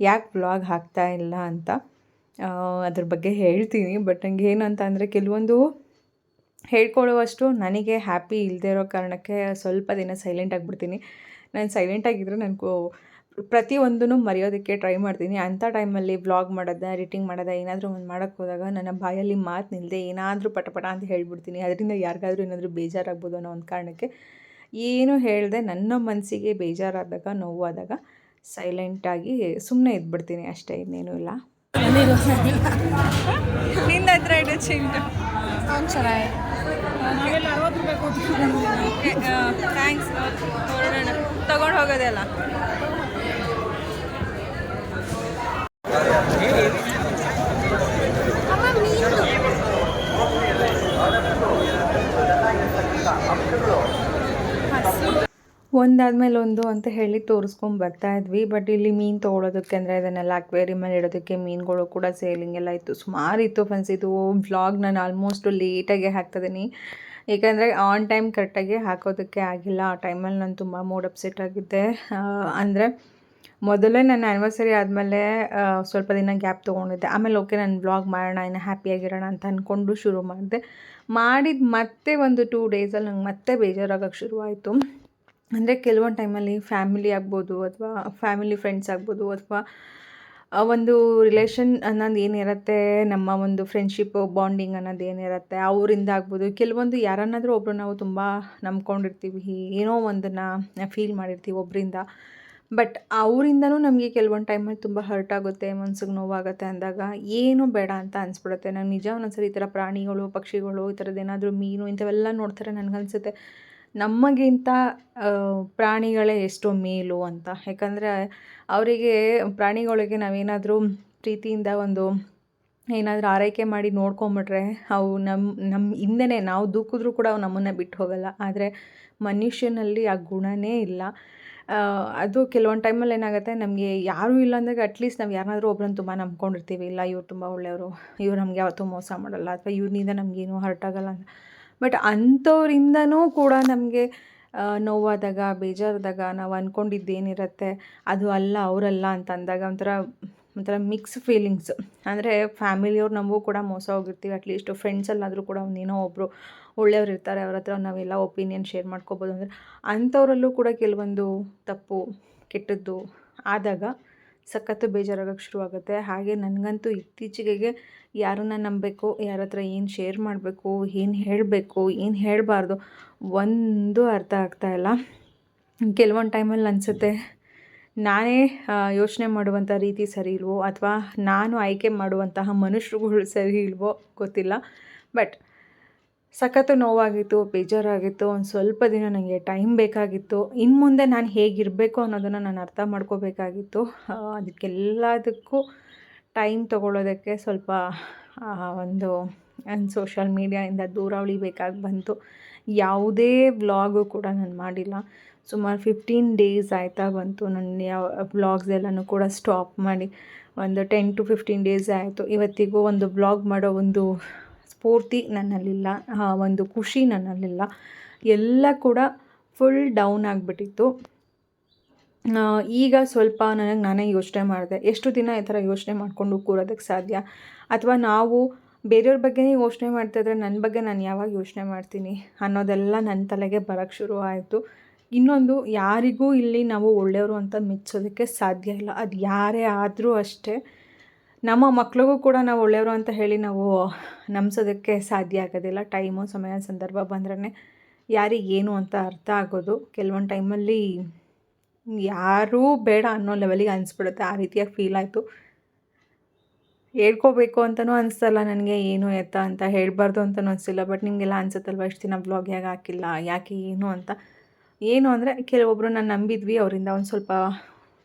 ಯಾಕೆ ಬ್ಲಾಗ್ ಹಾಕ್ತಾ ಇಲ್ಲ? ಅಂತ. ಅದ್ರ ಬಗ್ಗೆ ಹೇಳ್ತೀನಿ. ಬಟ್ ನನಗೆ ಏನಂತ ಅಂದರೆ ಕೆಲವೊಂದು ಹೇಳ್ಕೊಳ್ಳುವಷ್ಟು ನನಗೆ ಹ್ಯಾಪಿ ಇಲ್ಲದೆ ಇರೋ ಕಾರಣಕ್ಕೆ ಸ್ವಲ್ಪ ದಿನ ಸೈಲೆಂಟ್ ಆಗಿಬಿಡ್ತೀನಿ. ನಾನು ಸೈಲೆಂಟ್ ಆಗಿದ್ದರೆ ನನಗೂ ಪ್ರತಿಯೊಂದೂ ಮರೆಯೋದಕ್ಕೆ ಟ್ರೈ ಮಾಡ್ತೀನಿ. ಅಂಥ ಟೈಮಲ್ಲಿ ವ್ಲಾಗ್ ಮಾಡೋದ ಎಡಿಟಿಂಗ್ ಮಾಡೋದ ಏನಾದರೂ ಒಂದು ಮಾಡೋಕ್ಕೆ ಹೋದಾಗ ನನ್ನ ಬಾಯಲ್ಲಿ ಮಾತು ನಿಲ್ಲದೆ ಏನಾದರೂ ಪಟಪಟ ಅಂತ ಹೇಳ್ಬಿಡ್ತೀನಿ. ಅದರಿಂದ ಯಾರಿಗಾದರೂ ಏನಾದರೂ ಬೇಜಾರಾಗ್ಬೋದು ಅನ್ನೋ ಒಂದು ಕಾರಣಕ್ಕೆ ಏನು ಹೇಳಿದೆ ನನ್ನ ಮನಸ್ಸಿಗೆ ಬೇಜಾರಾದಾಗ ನೋವಾದಾಗ ಸೈಲೆಂಟಾಗಿ ಸುಮ್ಮನೆ ಇದ್ಬಿಡ್ತೀನಿ ಅಷ್ಟೇ ಇನ್ನೇನೂ ಇಲ್ಲ. ನಿನ್ನ ಹತ್ರ ಚಿಂಟು. ಥ್ಯಾಂಕ್ಸ್ ತಗೊಂಡು ಹೋಗೋದಲ್ಲ ಒಂದಾದ್ಮೇಲೆ ಒಂದು ಅಂತ ಹೇಳಿ ತೋರಿಸ್ಕೊಂಡು ಬರ್ತಾ ಇದ್ವಿ. ಬಟ್ ಇಲ್ಲಿ ಮೀನು ತೊಗೊಳೋದಕ್ಕೆ ಅಂದರೆ ಇದನ್ನೆಲ್ಲ ಅಕ್ವೇರಿಯಮಲ್ಲಿ ಇಡೋದಕ್ಕೆ ಮೀನುಗಳು ಕೂಡ ಸೇಲಿಂಗ್ ಎಲ್ಲ ಇತ್ತು. ಸುಮಾರು ಇತ್ತು ಫ್ರೆಂಡ್ಸ್ ಇದು ವ್ಲಾಗ್ ನಾನು ಆಲ್ಮೋಸ್ಟ್ ಲೇಟಾಗಿ ಹಾಕ್ತಿದ್ದೀನಿ ಏಕೆಂದರೆ ಆನ್ ಟೈಮ್ ಕರೆಕ್ಟಾಗಿ ಹಾಕೋದಕ್ಕೆ ಆಗಿಲ್ಲ. ಆ ಟೈಮಲ್ಲಿ ನಾನು ತುಂಬ ಮೂಡ್ ಅಪ್ಸೆಟ್ ಆಗಿದ್ದೆ. ಅಂದರೆ ಮೊದಲೇ ನನ್ನ ಆ್ಯನಿವರ್ಸರಿ ಆದಮೇಲೆ ಸ್ವಲ್ಪ ದಿನ ಗ್ಯಾಪ್ ತೊಗೊಂಡಿದ್ದೆ. ಆಮೇಲೆ ಓಕೆ ನಾನು ಬ್ಲಾಗ್ ಮಾಡೋಣ, ಇನ್ನು ಹ್ಯಾಪಿಯಾಗಿರೋಣ ಅಂತ ಅಂದ್ಕೊಂಡು ಶುರು ಮಾಡಿದೆ. ಮಾಡಿದ ಮತ್ತೆ ಒಂದು ಟೂ ಡೇಸಲ್ಲಿ ನಂಗೆ ಮತ್ತೆ ಬೇಜಾರಾಗೋಕ್ಕೆ ಶುರುವಾಯಿತು. ಅಂದರೆ, ಕೆಲವೊಂದು ಟೈಮಲ್ಲಿ ಫ್ಯಾಮಿಲಿ ಆಗ್ಬೋದು ಅಥವಾ ಫ್ಯಾಮಿಲಿ ಫ್ರೆಂಡ್ಸ್ ಆಗ್ಬೋದು ಅಥವಾ ಒಂದು ರಿಲೇಷನ್ ಅನ್ನೋದು ಏನಿರುತ್ತೆ ನಮ್ಮ ಒಂದು ಫ್ರೆಂಡ್ಶಿಪ್ ಬಾಂಡಿಂಗ್ ಅನ್ನೋದು ಏನಿರುತ್ತೆ ಅವರಿಂದ ಆಗ್ಬೋದು. ಕೆಲವೊಂದು ಯಾರನ್ನಾದರೂ ಒಬ್ಬರು ನಾವು ತುಂಬ ನಂಬ್ಕೊಂಡಿರ್ತೀವಿ. ಏನೋ ಒಂದನ್ನು ಫೀಲ್ ಮಾಡಿರ್ತೀವಿ ಒಬ್ಬರಿಂದ ಬಟ್ ಅವರಿಂದನೂ ನಮಗೆ ಕೆಲವೊಂದು ಟೈಮಲ್ಲಿ ತುಂಬ ಹರ್ಟ್ ಆಗುತ್ತೆ, ಮನ್ಸಿಗೆ ನೋವಾಗುತ್ತೆ ಅಂದಾಗ ಏನು ಬೇಡ ಅಂತ ಅನಿಸ್ಬಿಡುತ್ತೆ. ನಂಗೆ ನಿಜ ಒಂದೊಂದ್ಸರಿ ಈ ಥರ ಪ್ರಾಣಿಗಳು, ಪಕ್ಷಿಗಳು, ಈ ಥರದ್ದು ಏನಾದರೂ ಮೀನು ಇಂಥವೆಲ್ಲ ನೋಡ್ತಾರೆ ನನಗನ್ಸುತ್ತೆ. ನಮಗಿಂತ ಪ್ರಾಣಿಗಳೇ ಎಷ್ಟೋ ಮೇಲು ಅಂತ. ಯಾಕಂದರೆ ಅವರಿಗೆ, ಪ್ರಾಣಿಗಳಿಗೆ ನಾವೇನಾದರೂ ಪ್ರೀತಿಯಿಂದ ಒಂದು ಏನಾದರೂ ಆರೈಕೆ ಮಾಡಿ ನೋಡ್ಕೊಂಬಿಟ್ರೆ ಅವು ನಮ್ಮ ನಮ್ಮ ಹಿಂದೆನೇ, ನಾವು ದೂಕಿದ್ರೂ ಕೂಡ ಅವು ನಮ್ಮನ್ನು ಬಿಟ್ಟು ಹೋಗಲ್ಲ. ಆದರೆ ಮನುಷ್ಯನಲ್ಲಿ ಆ ಗುಣನೇ ಇಲ್ಲ. ಅದು ಕೆಲವೊಂದು ಟೈಮಲ್ಲಿ ಏನಾಗುತ್ತೆ, ನಮಗೆ ಯಾರೂ ಇಲ್ಲ ಅಂದಾಗ ಅಟ್ಲೀಸ್ಟ್ ನಾವು ಯಾರನ್ನಾದ್ರೂ ಒಬ್ಬರನ್ನು ತುಂಬ ನಂಬ್ಕೊಂಡಿರ್ತೀವಿ. ಇಲ್ಲ, ಇವ್ರು ತುಂಬ ಒಳ್ಳೆಯವರು, ಇವ್ರು ನಮಗೆ ಯಾವತ್ತೂ ಮೋಸ ಮಾಡಲ್ಲ ಅಥವಾ ಇವ್ರಿಂದ ನಮಗೇನು ಹರ್ಟ್ ಆಗಲ್ಲ ಅಂತ. ಬಟ್ ಅಂಥವ್ರಿಂದನೂ ಕೂಡ ನಮಗೆ ನೋವಾದಾಗ, ಬೇಜಾರಾದಾಗ ನಾವು ಅಂದ್ಕೊಂಡಿದ್ದೇನಿರುತ್ತೆ ಅದು ಅಲ್ಲ, ಅವರಲ್ಲ ಅಂತ ಅಂದಾಗ ಒಂಥರ ಒಂಥರ ಮಿಕ್ಸ್ ಫೀಲಿಂಗ್ಸ್ ಅಂದರೆ ಫ್ಯಾಮಿಲಿಯವ್ರು ನಮಗೂ ಕೂಡ ಮೋಸ ಹೋಗಿರ್ತೀವಿ. ಅಟ್ಲೀಸ್ಟ್ ಫ್ರೆಂಡ್ಸಲ್ಲಾದರೂ ಕೂಡ ಒಂದೇನೋ ಒಬ್ಬರು ಒಳ್ಳೆಯವ್ರು ಇರ್ತಾರೆ, ಅವ್ರ ಹತ್ರ ನಾವೆಲ್ಲ ಒಪಿನಿಯನ್ ಶೇರ್ ಮಾಡ್ಕೋಬೋದು ಅಂದರೆ ಅಂಥವರಲ್ಲೂ ಕೂಡ ಕೆಲವೊಂದು ತಪ್ಪು, ಕೆಟ್ಟದ್ದು ಆದಾಗ ಸಖತ್ತು ಬೇಜಾರಾಗೋಕ್ಕೆ ಶುರುವಾಗುತ್ತೆ. ಹಾಗೆ ನನಗಂತೂ ಇತ್ತೀಚೆಗೆ ಯಾರನ್ನ ನಂಬಬೇಕು, ಯಾರ ಹತ್ರ ಏನು ಶೇರ್ ಮಾಡಬೇಕು, ಏನು ಹೇಳಬೇಕು, ಏನು ಹೇಳಬಾರ್ದು ಒಂದು ಅರ್ಥ ಆಗ್ತಾ ಇಲ್ಲ. ಕೆಲವೊಂದು ಟೈಮಲ್ಲಿ ಅನಿಸುತ್ತೆ, ನಾನೇ ಯೋಚನೆ ಮಾಡುವಂಥ ರೀತಿ ಸರಿ ಇಲ್ವೋ ಅಥವಾ ನಾನು ಆಯ್ಕೆ ಮಾಡುವಂತಹ ಮನುಷ್ಯರುಗಳು ಸರಿ ಇಲ್ವೋ ಗೊತ್ತಿಲ್ಲ. ಬಟ್ ಸಖತ್ತು ನೋವಾಗಿತ್ತು, ಬೇಜಾರಾಗಿತ್ತು, ಒಂದು ಸ್ವಲ್ಪ ದಿನ ನನಗೆ ಟೈಮ್ ಬೇಕಾಗಿತ್ತು. ಇನ್ನು ಮುಂದೆ ನಾನು ಹೇಗಿರಬೇಕು ಅನ್ನೋದನ್ನು ನಾನು ಅರ್ಥ ಮಾಡ್ಕೋಬೇಕಾಗಿತ್ತು. ಅದಕ್ಕೆಲ್ಲದಕ್ಕೂ ಟೈಮ್ ತೊಗೊಳೋದಕ್ಕೆ ಸ್ವಲ್ಪ ಒಂದು ಒಂದು ಸೋಷಲ್ ಮೀಡಿಯಾಯಿಂದ ದೂರ ಉಳಿಬೇಕಾಗಿ ಬಂತು. ಯಾವುದೇ ವ್ಲಾಗು ಕೂಡ ನಾನು ಮಾಡಿಲ್ಲ. ಸುಮಾರು ಫಿಫ್ಟೀನ್ ಡೇಸ್ ಆಯಿತಾ ಬಂತು ನನ್ನ ಯಾವ ವ್ಲಾಗ್ಸ್ ಎಲ್ಲನೂ ಕೂಡ ಸ್ಟಾಪ್ ಮಾಡಿ. ಒಂದು ಟೆನ್ ಟು ಫಿಫ್ಟೀನ್ ಡೇಸ್ ಆಯಿತು. ಇವತ್ತಿಗೂ ಒಂದು ಬ್ಲಾಗ್ ಮಾಡೋ ಒಂದು ಸ್ಫೂರ್ತಿ ನನ್ನಲ್ಲಿಲ್ಲ ಒಂದು ಖುಷಿ ನನ್ನಲ್ಲಿಲ್ಲ. ಎಲ್ಲ ಕೂಡ ಫುಲ್ ಡೌನ್ ಆಗಿಬಿಟ್ಟಿತ್ತು. ಈಗ ಸ್ವಲ್ಪ ನನಗೆ ನಾನೇ ಯೋಚನೆ ಮಾಡಿದೆ. ಎಷ್ಟು ದಿನ ಈ ಥರ ಯೋಚನೆ ಮಾಡಿಕೊಂಡು ಕೂರೋದಕ್ಕೆ ಸಾಧ್ಯ? ಅಥವಾ ನಾವು ಬೇರೆಯವ್ರ ಬಗ್ಗೆನೇ ಯೋಚನೆ ಮಾಡ್ತಾಯಿದ್ರೆ ನನ್ನ ಬಗ್ಗೆ ನಾನು ಯಾವಾಗ ಯೋಚನೆ ಮಾಡ್ತೀನಿ ಅನ್ನೋದೆಲ್ಲ ನನ್ನ ತಲೆಗೆ ಬರೋಕ್ಕೆ ಶುರು ಆಯಿತು. ಇನ್ನೊಂದು, ಯಾರಿಗೂ ಇಲ್ಲಿ ನಾವು ಒಳ್ಳೆಯವರು ಅಂತ ಮೆಚ್ಚೋದಕ್ಕೆ ಸಾಧ್ಯ ಇಲ್ಲ. ಅದು ಯಾರೇ ಆದರೂ ಅಷ್ಟೇ. ನಮ್ಮ ಮಕ್ಳಿಗೂ ಕೂಡ ನಾವು ಒಳ್ಳೆಯವರು ಅಂತ ಹೇಳಿ ನಾವು ನಂಬಿಸೋದಕ್ಕೆ ಸಾಧ್ಯ ಆಗೋದಿಲ್ಲ. ಟೈಮು, ಸಮಯ, ಸಂದರ್ಭ ಬಂದ್ರೇ ಯಾರಿಗೇನು ಅಂತ ಅರ್ಥ ಆಗೋದು. ಕೆಲವೊಂದು ಟೈಮಲ್ಲಿ ಯಾರೂ ಬೇಡ ಅನ್ನೋ ಲೆವೆಲಿಗೆ ಅನಿಸ್ಬಿಡುತ್ತೆ. ಆ ರೀತಿಯಾಗಿ ಫೀಲ್ ಆಯಿತು. ಹೇಳ್ಕೋಬೇಕು ಅಂತಲೂ ಅನಿಸ್ತಲ್ಲ ನನಗೆ ಏನು ಎತ್ತ ಅಂತ ಹೇಳಬಾರ್ದು ಅಂತಲೂ ಅನಿಸಿಲ್ಲ. ಬಟ್ ನಿಮಗೆಲ್ಲ ಅನಿಸುತ್ತಲ್ವ? ಇಷ್ಟು ದಿನ ಬ್ಲಾಗ್ ಯಾಕೆ ಹಾಕಿಲ್ಲ? ಯಾಕೆ ಏನು ಅಂತ? ಏನು ಅಂದರೆ ಕೆಲವೊಬ್ಬರು ನಾನು ನಂಬಿದ್ವಿ. ಅವರಿಂದ ಒಂದು ಸ್ವಲ್ಪ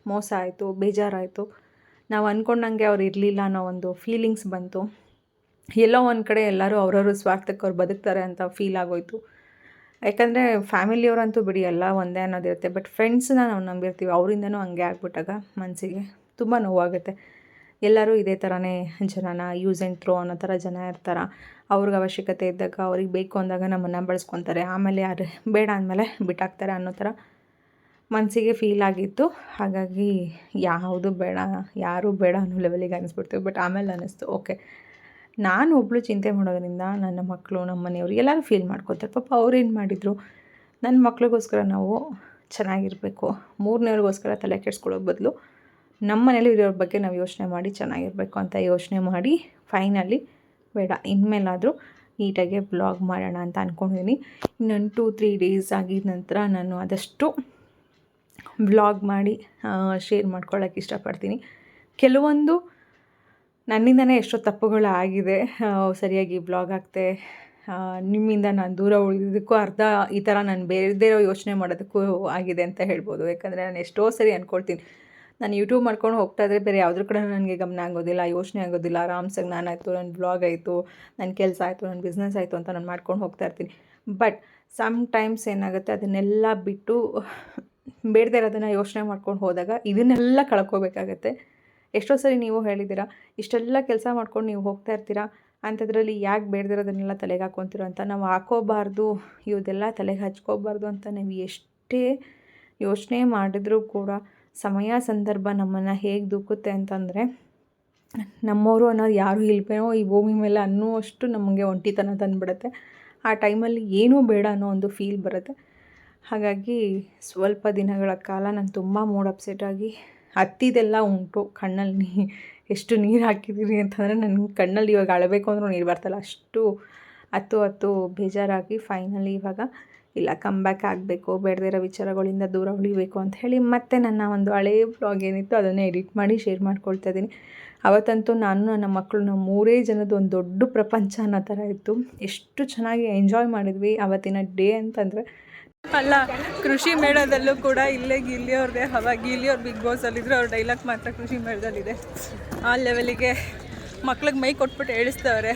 ಮೋಸ ಆಯಿತು, ಬೇಜಾರಾಯಿತು. ನಾವು ಅಂದ್ಕೊಂಡಂಗೆ ಅವ್ರು ಇರಲಿಲ್ಲ ಅನ್ನೋ ಒಂದು ಫೀಲಿಂಗ್ಸ್ ಬಂತು. ಎಲ್ಲೋ ಒಂದು ಕಡೆ ಎಲ್ಲರೂ ಅವ್ರವ್ರ ಸ್ವಾರ್ಥಕ್ಕೆ ಅವ್ರು ಬದುಕ್ತಾರೆ ಅಂತ ಫೀಲ್ ಆಗೋಯ್ತು. ಯಾಕಂದರೆ ಫ್ಯಾಮಿಲಿಯವರಂತೂ ಬಿಡಿ ಎಲ್ಲ ಒಂದೇ ಅನ್ನೋದಿರುತ್ತೆ ಬಟ್ ಫ್ರೆಂಡ್ಸನ್ನ ನಾವು ನಂಬಿರ್ತೀವಿ. ಅವರಿಂದನೂ ಹಂಗೆ ಆಗ್ಬಿಟ್ಟಾಗ ಮನಸ್ಸಿಗೆ ತುಂಬ ನೋವಾಗುತ್ತೆ. ಎಲ್ಲರೂ ಇದೇ ಥರನೇ ಜನನ ಯೂಸ್ ಆ್ಯಂಡ್ ಥ್ರೋ ಅನ್ನೋ ಥರ ಜನ ಇರ್ತಾರೆ. ಅವ್ರಿಗೆ ಅವಶ್ಯಕತೆ ಇದ್ದಾಗ ಅವ್ರಿಗೆ ಬೇಕು ಅಂದಾಗ ನಮ್ಮನ್ನು ಬಳಸ್ಕೊತಾರೆ. ಆಮೇಲೆ ಯಾರು ಬೇಡ ಅಂದಮೇಲೆ ಬಿಟ್ಟಾಕ್ತಾರೆ ಅನ್ನೋ ಥರ ಮನಸ್ಸಿಗೆ ಫೀಲ್ ಆಗಿತ್ತು. ಹಾಗಾಗಿ ಯಾವುದು ಬೇಡ, ಯಾರೂ ಬೇಡ ಅನ್ನೋ ಲೆವೆಲಿಗೆ ಅನಿಸ್ಬಿಡ್ತೀವಿ ಬಟ್ ಆಮೇಲೆ ಅನ್ನಿಸ್ತು ಓಕೆ ನಾನು ಒಬ್ಬಳು ಚಿಂತೆ ಮಾಡೋದ್ರಿಂದ ನನ್ನ ಮಕ್ಕಳು ನಮ್ಮ ಮನೆಯವರು ಎಲ್ಲರೂ ಫೀಲ್ ಮಾಡ್ಕೊತಾರೆ. ಪಾಪ ಅವ್ರೇನು ಮಾಡಿದರು? ನನ್ನ ಮಕ್ಳಿಗೋಸ್ಕರ ನಾವು ಚೆನ್ನಾಗಿರಬೇಕು. ಮೂರನೇವ್ರಿಗೋಸ್ಕರ ತಲೆ ಕೆಡಿಸ್ಕೊಳ್ಳೋ ಬದಲು ನಮ್ಮ ಮನೇಲಿ ಇರೋರ ಬಗ್ಗೆ ನಾವು ಯೋಚನೆ ಮಾಡಿ ಚೆನ್ನಾಗಿರಬೇಕು ಅಂತ ಯೋಚನೆ ಮಾಡಿ ಫೈನಲಿ ಬೇಡ, ಇನ್ಮೇಲಾದರೂ ನೀಟಾಗೆ ಬ್ಲಾಗ್ ಮಾಡೋಣ ಅಂತ ಅಂದ್ಕೊಂಡಿದ್ದೀನಿ ಇನ್ನೊಂದು ಟೂ ತ್ರೀ ಡೇಸ್ ಆಗಿದ ನಂತರ ನಾನು ಆದಷ್ಟು ವ್ಲಾಗ್ ಮಾಡಿ ಶೇರ್ ಮಾಡ್ಕೊಳ್ಳೋಕೆ ಇಷ್ಟಪಡ್ತೀನಿ. ಕೆಲವೊಂದು ನನ್ನಿಂದನೇ ಎಷ್ಟೋ ತಪ್ಪುಗಳು ಆಗಿದೆ. ಸರಿಯಾಗಿ ಬ್ಲಾಗ್ ಆಗ್ತೆ ನಿಮ್ಮಿಂದ ನಾನು ದೂರ ಉಳಿದಿದ್ದಕ್ಕೂ ಅರ್ಧ ಈ ಥರ ನಾನು ಬೇರೆದೇ ಯೋಚನೆ ಮಾಡೋದಕ್ಕೂ ಆಗಿದೆ ಅಂತ ಹೇಳ್ಬೋದು. ಯಾಕಂದರೆ ನಾನು ಎಷ್ಟೋ ಸರಿ ಅಂದ್ಕೊಳ್ತೀನಿ ನಾನು ಯೂಟ್ಯೂಬ್ ಮಾಡ್ಕೊಂಡು ಹೋಗ್ತಾ ಇದ್ದರೆ ಬೇರೆ ಯಾವುದ್ರ ಕಡೆ ನನಗೆ ಗಮನ ಆಗೋದಿಲ್ಲ, ಯೋಚನೆ ಆಗೋದಿಲ್ಲ, ಆರಾಮ್ಸಾಗಿ ನಾನಾಯಿತು ನನ್ನ ಬ್ಲಾಗ್ ಆಯಿತು ನನ್ನ ಕೆಲಸ ಆಯಿತು ನನ್ನ ಬಿಸ್ನೆಸ್ ಆಯಿತು ಅಂತ ನಾನು ಮಾಡ್ಕೊಂಡು ಹೋಗ್ತಾ ಇರ್ತೀನಿ. ಬಟ್ ಸಮ್ ಟೈಮ್ಸ್ ಏನಾಗುತ್ತೆ, ಅದನ್ನೆಲ್ಲ ಬಿಟ್ಟು ಬೇಡದೇ ಇರೋದನ್ನು ಯೋಚನೆ ಮಾಡ್ಕೊಂಡು ಹೋದಾಗ ಇದನ್ನೆಲ್ಲ ಕಳ್ಕೊಬೇಕಾಗತ್ತೆ. ಎಷ್ಟೋ ಸರಿ ನೀವು ಹೇಳಿದ್ದೀರಾ, ಇಷ್ಟೆಲ್ಲ ಕೆಲಸ ಮಾಡ್ಕೊಂಡು ನೀವು ಹೋಗ್ತಾ ಇರ್ತೀರಾ, ಅಂಥದ್ರಲ್ಲಿ ಯಾಕೆ ಬೇಡದಿರೋದನ್ನೆಲ್ಲ ತಲೆಗೆ ಹಾಕ್ಕೊತೀರೋ ಅಂತ. ನಾವು ಹಾಕೋಬಾರ್ದು, ಇವದೆಲ್ಲ ತಲೆಗೆ ಹಚ್ಕೋಬಾರ್ದು ಅಂತ ನೀವು ಎಷ್ಟೇ ಯೋಚನೆ ಮಾಡಿದರೂ ಕೂಡ ಸಮಯ ಸಂದರ್ಭ ನಮ್ಮನ್ನು ಹೇಗೆ ದೂಕುತ್ತೆ ಅಂತಂದರೆ ನಮ್ಮವರು ಅನ್ನೋದು ಯಾರು ಇಲ್ವೇನೋ ಈ ಭೂಮಿ ಮೇಲೆ ಅನ್ನುವಷ್ಟು ನಮಗೆ ಒಂಟಿತನ ತಂದುಬಿಡುತ್ತೆ. ಆ ಟೈಮಲ್ಲಿ ಏನೂ ಬೇಡ ಅನ್ನೋ ಒಂದು ಫೀಲ್ ಬರುತ್ತೆ. ಹಾಗಾಗಿ ಸ್ವಲ್ಪ ದಿನಗಳ ಕಾಲ ನಾನು ತುಂಬ ಮೂಡ್ ಅಪ್ಸೆಟ್ ಆಗಿ ಹತ್ತಿದೆಲ್ಲ ಉಂಟು. ಕಣ್ಣಲ್ಲಿ ನೀ ಎಷ್ಟು ನೀರು ಹಾಕಿದ್ದೀರಿ ಅಂತಂದರೆ ನನ್ನ ಕಣ್ಣಲ್ಲಿ ಇವಾಗ ಅಳಬೇಕು ಅಂದ್ರೂ ನೀರು ಬರ್ತಲ್ಲ. ಅಷ್ಟು ಹತ್ತು ಹತ್ತು ಬೇಜಾರಾಗಿ ಫೈನಲಿ ಇವಾಗ ಇಲ್ಲ ಕಮ್ ಬ್ಯಾಕ್ ಆಗಬೇಕು, ಬೇಡದೇ ಇರೋ ವಿಚಾರಗಳಿಂದ ದೂರ ಉಳಿಬೇಕು ಅಂತ ಹೇಳಿ ಮತ್ತೆ ನನ್ನ ಒಂದು ಹಳೆಯ ಬ್ಲಾಗ್ ಏನಿತ್ತು ಅದನ್ನೇ ಎಡಿಟ್ ಮಾಡಿ ಶೇರ್ ಮಾಡ್ಕೊಳ್ತಾ ಇದ್ದೀನಿ. ಅವತ್ತಂತೂ ನಾನು ನನ್ನ ಮಕ್ಕಳು ನಮ್ಮ ಮೂರೇ ಜನದ ಒಂದು ದೊಡ್ಡ ಪ್ರಪಂಚ ಅನ್ನೋ ಥರ ಇತ್ತು. ಎಷ್ಟು ಚೆನ್ನಾಗಿ ಎಂಜಾಯ್ ಮಾಡಿದ್ವಿ ಅವತ್ತಿನ ಡೇ ಅಂತಂದರೆ. ಅಲ್ಲ ಕೃಷಿ ಮೇಳದಲ್ಲೂ ಕೂಡ ಇಲ್ಲೇ ಗಿಲ್ಲಿಯವ್ರದ್ದೇ ಹವಾ. ಗಿಲ್ಲಿಯವ್ರು ಬಿಗ್ ಬಾಸಲ್ಲಿದ್ರು ಅವ್ರ ಡೈಲಾಗ್ ಮಾತ್ರ ಕೃಷಿ ಮೇಳದಲ್ಲಿದೆ. ಆ ಲೆವೆಲಿಗೆ ಮಕ್ಳಿಗೆ ಮೈ ಕೊಟ್ಬಿಟ್ಟು ಹೇಳಿಸ್ತವ್ರೆ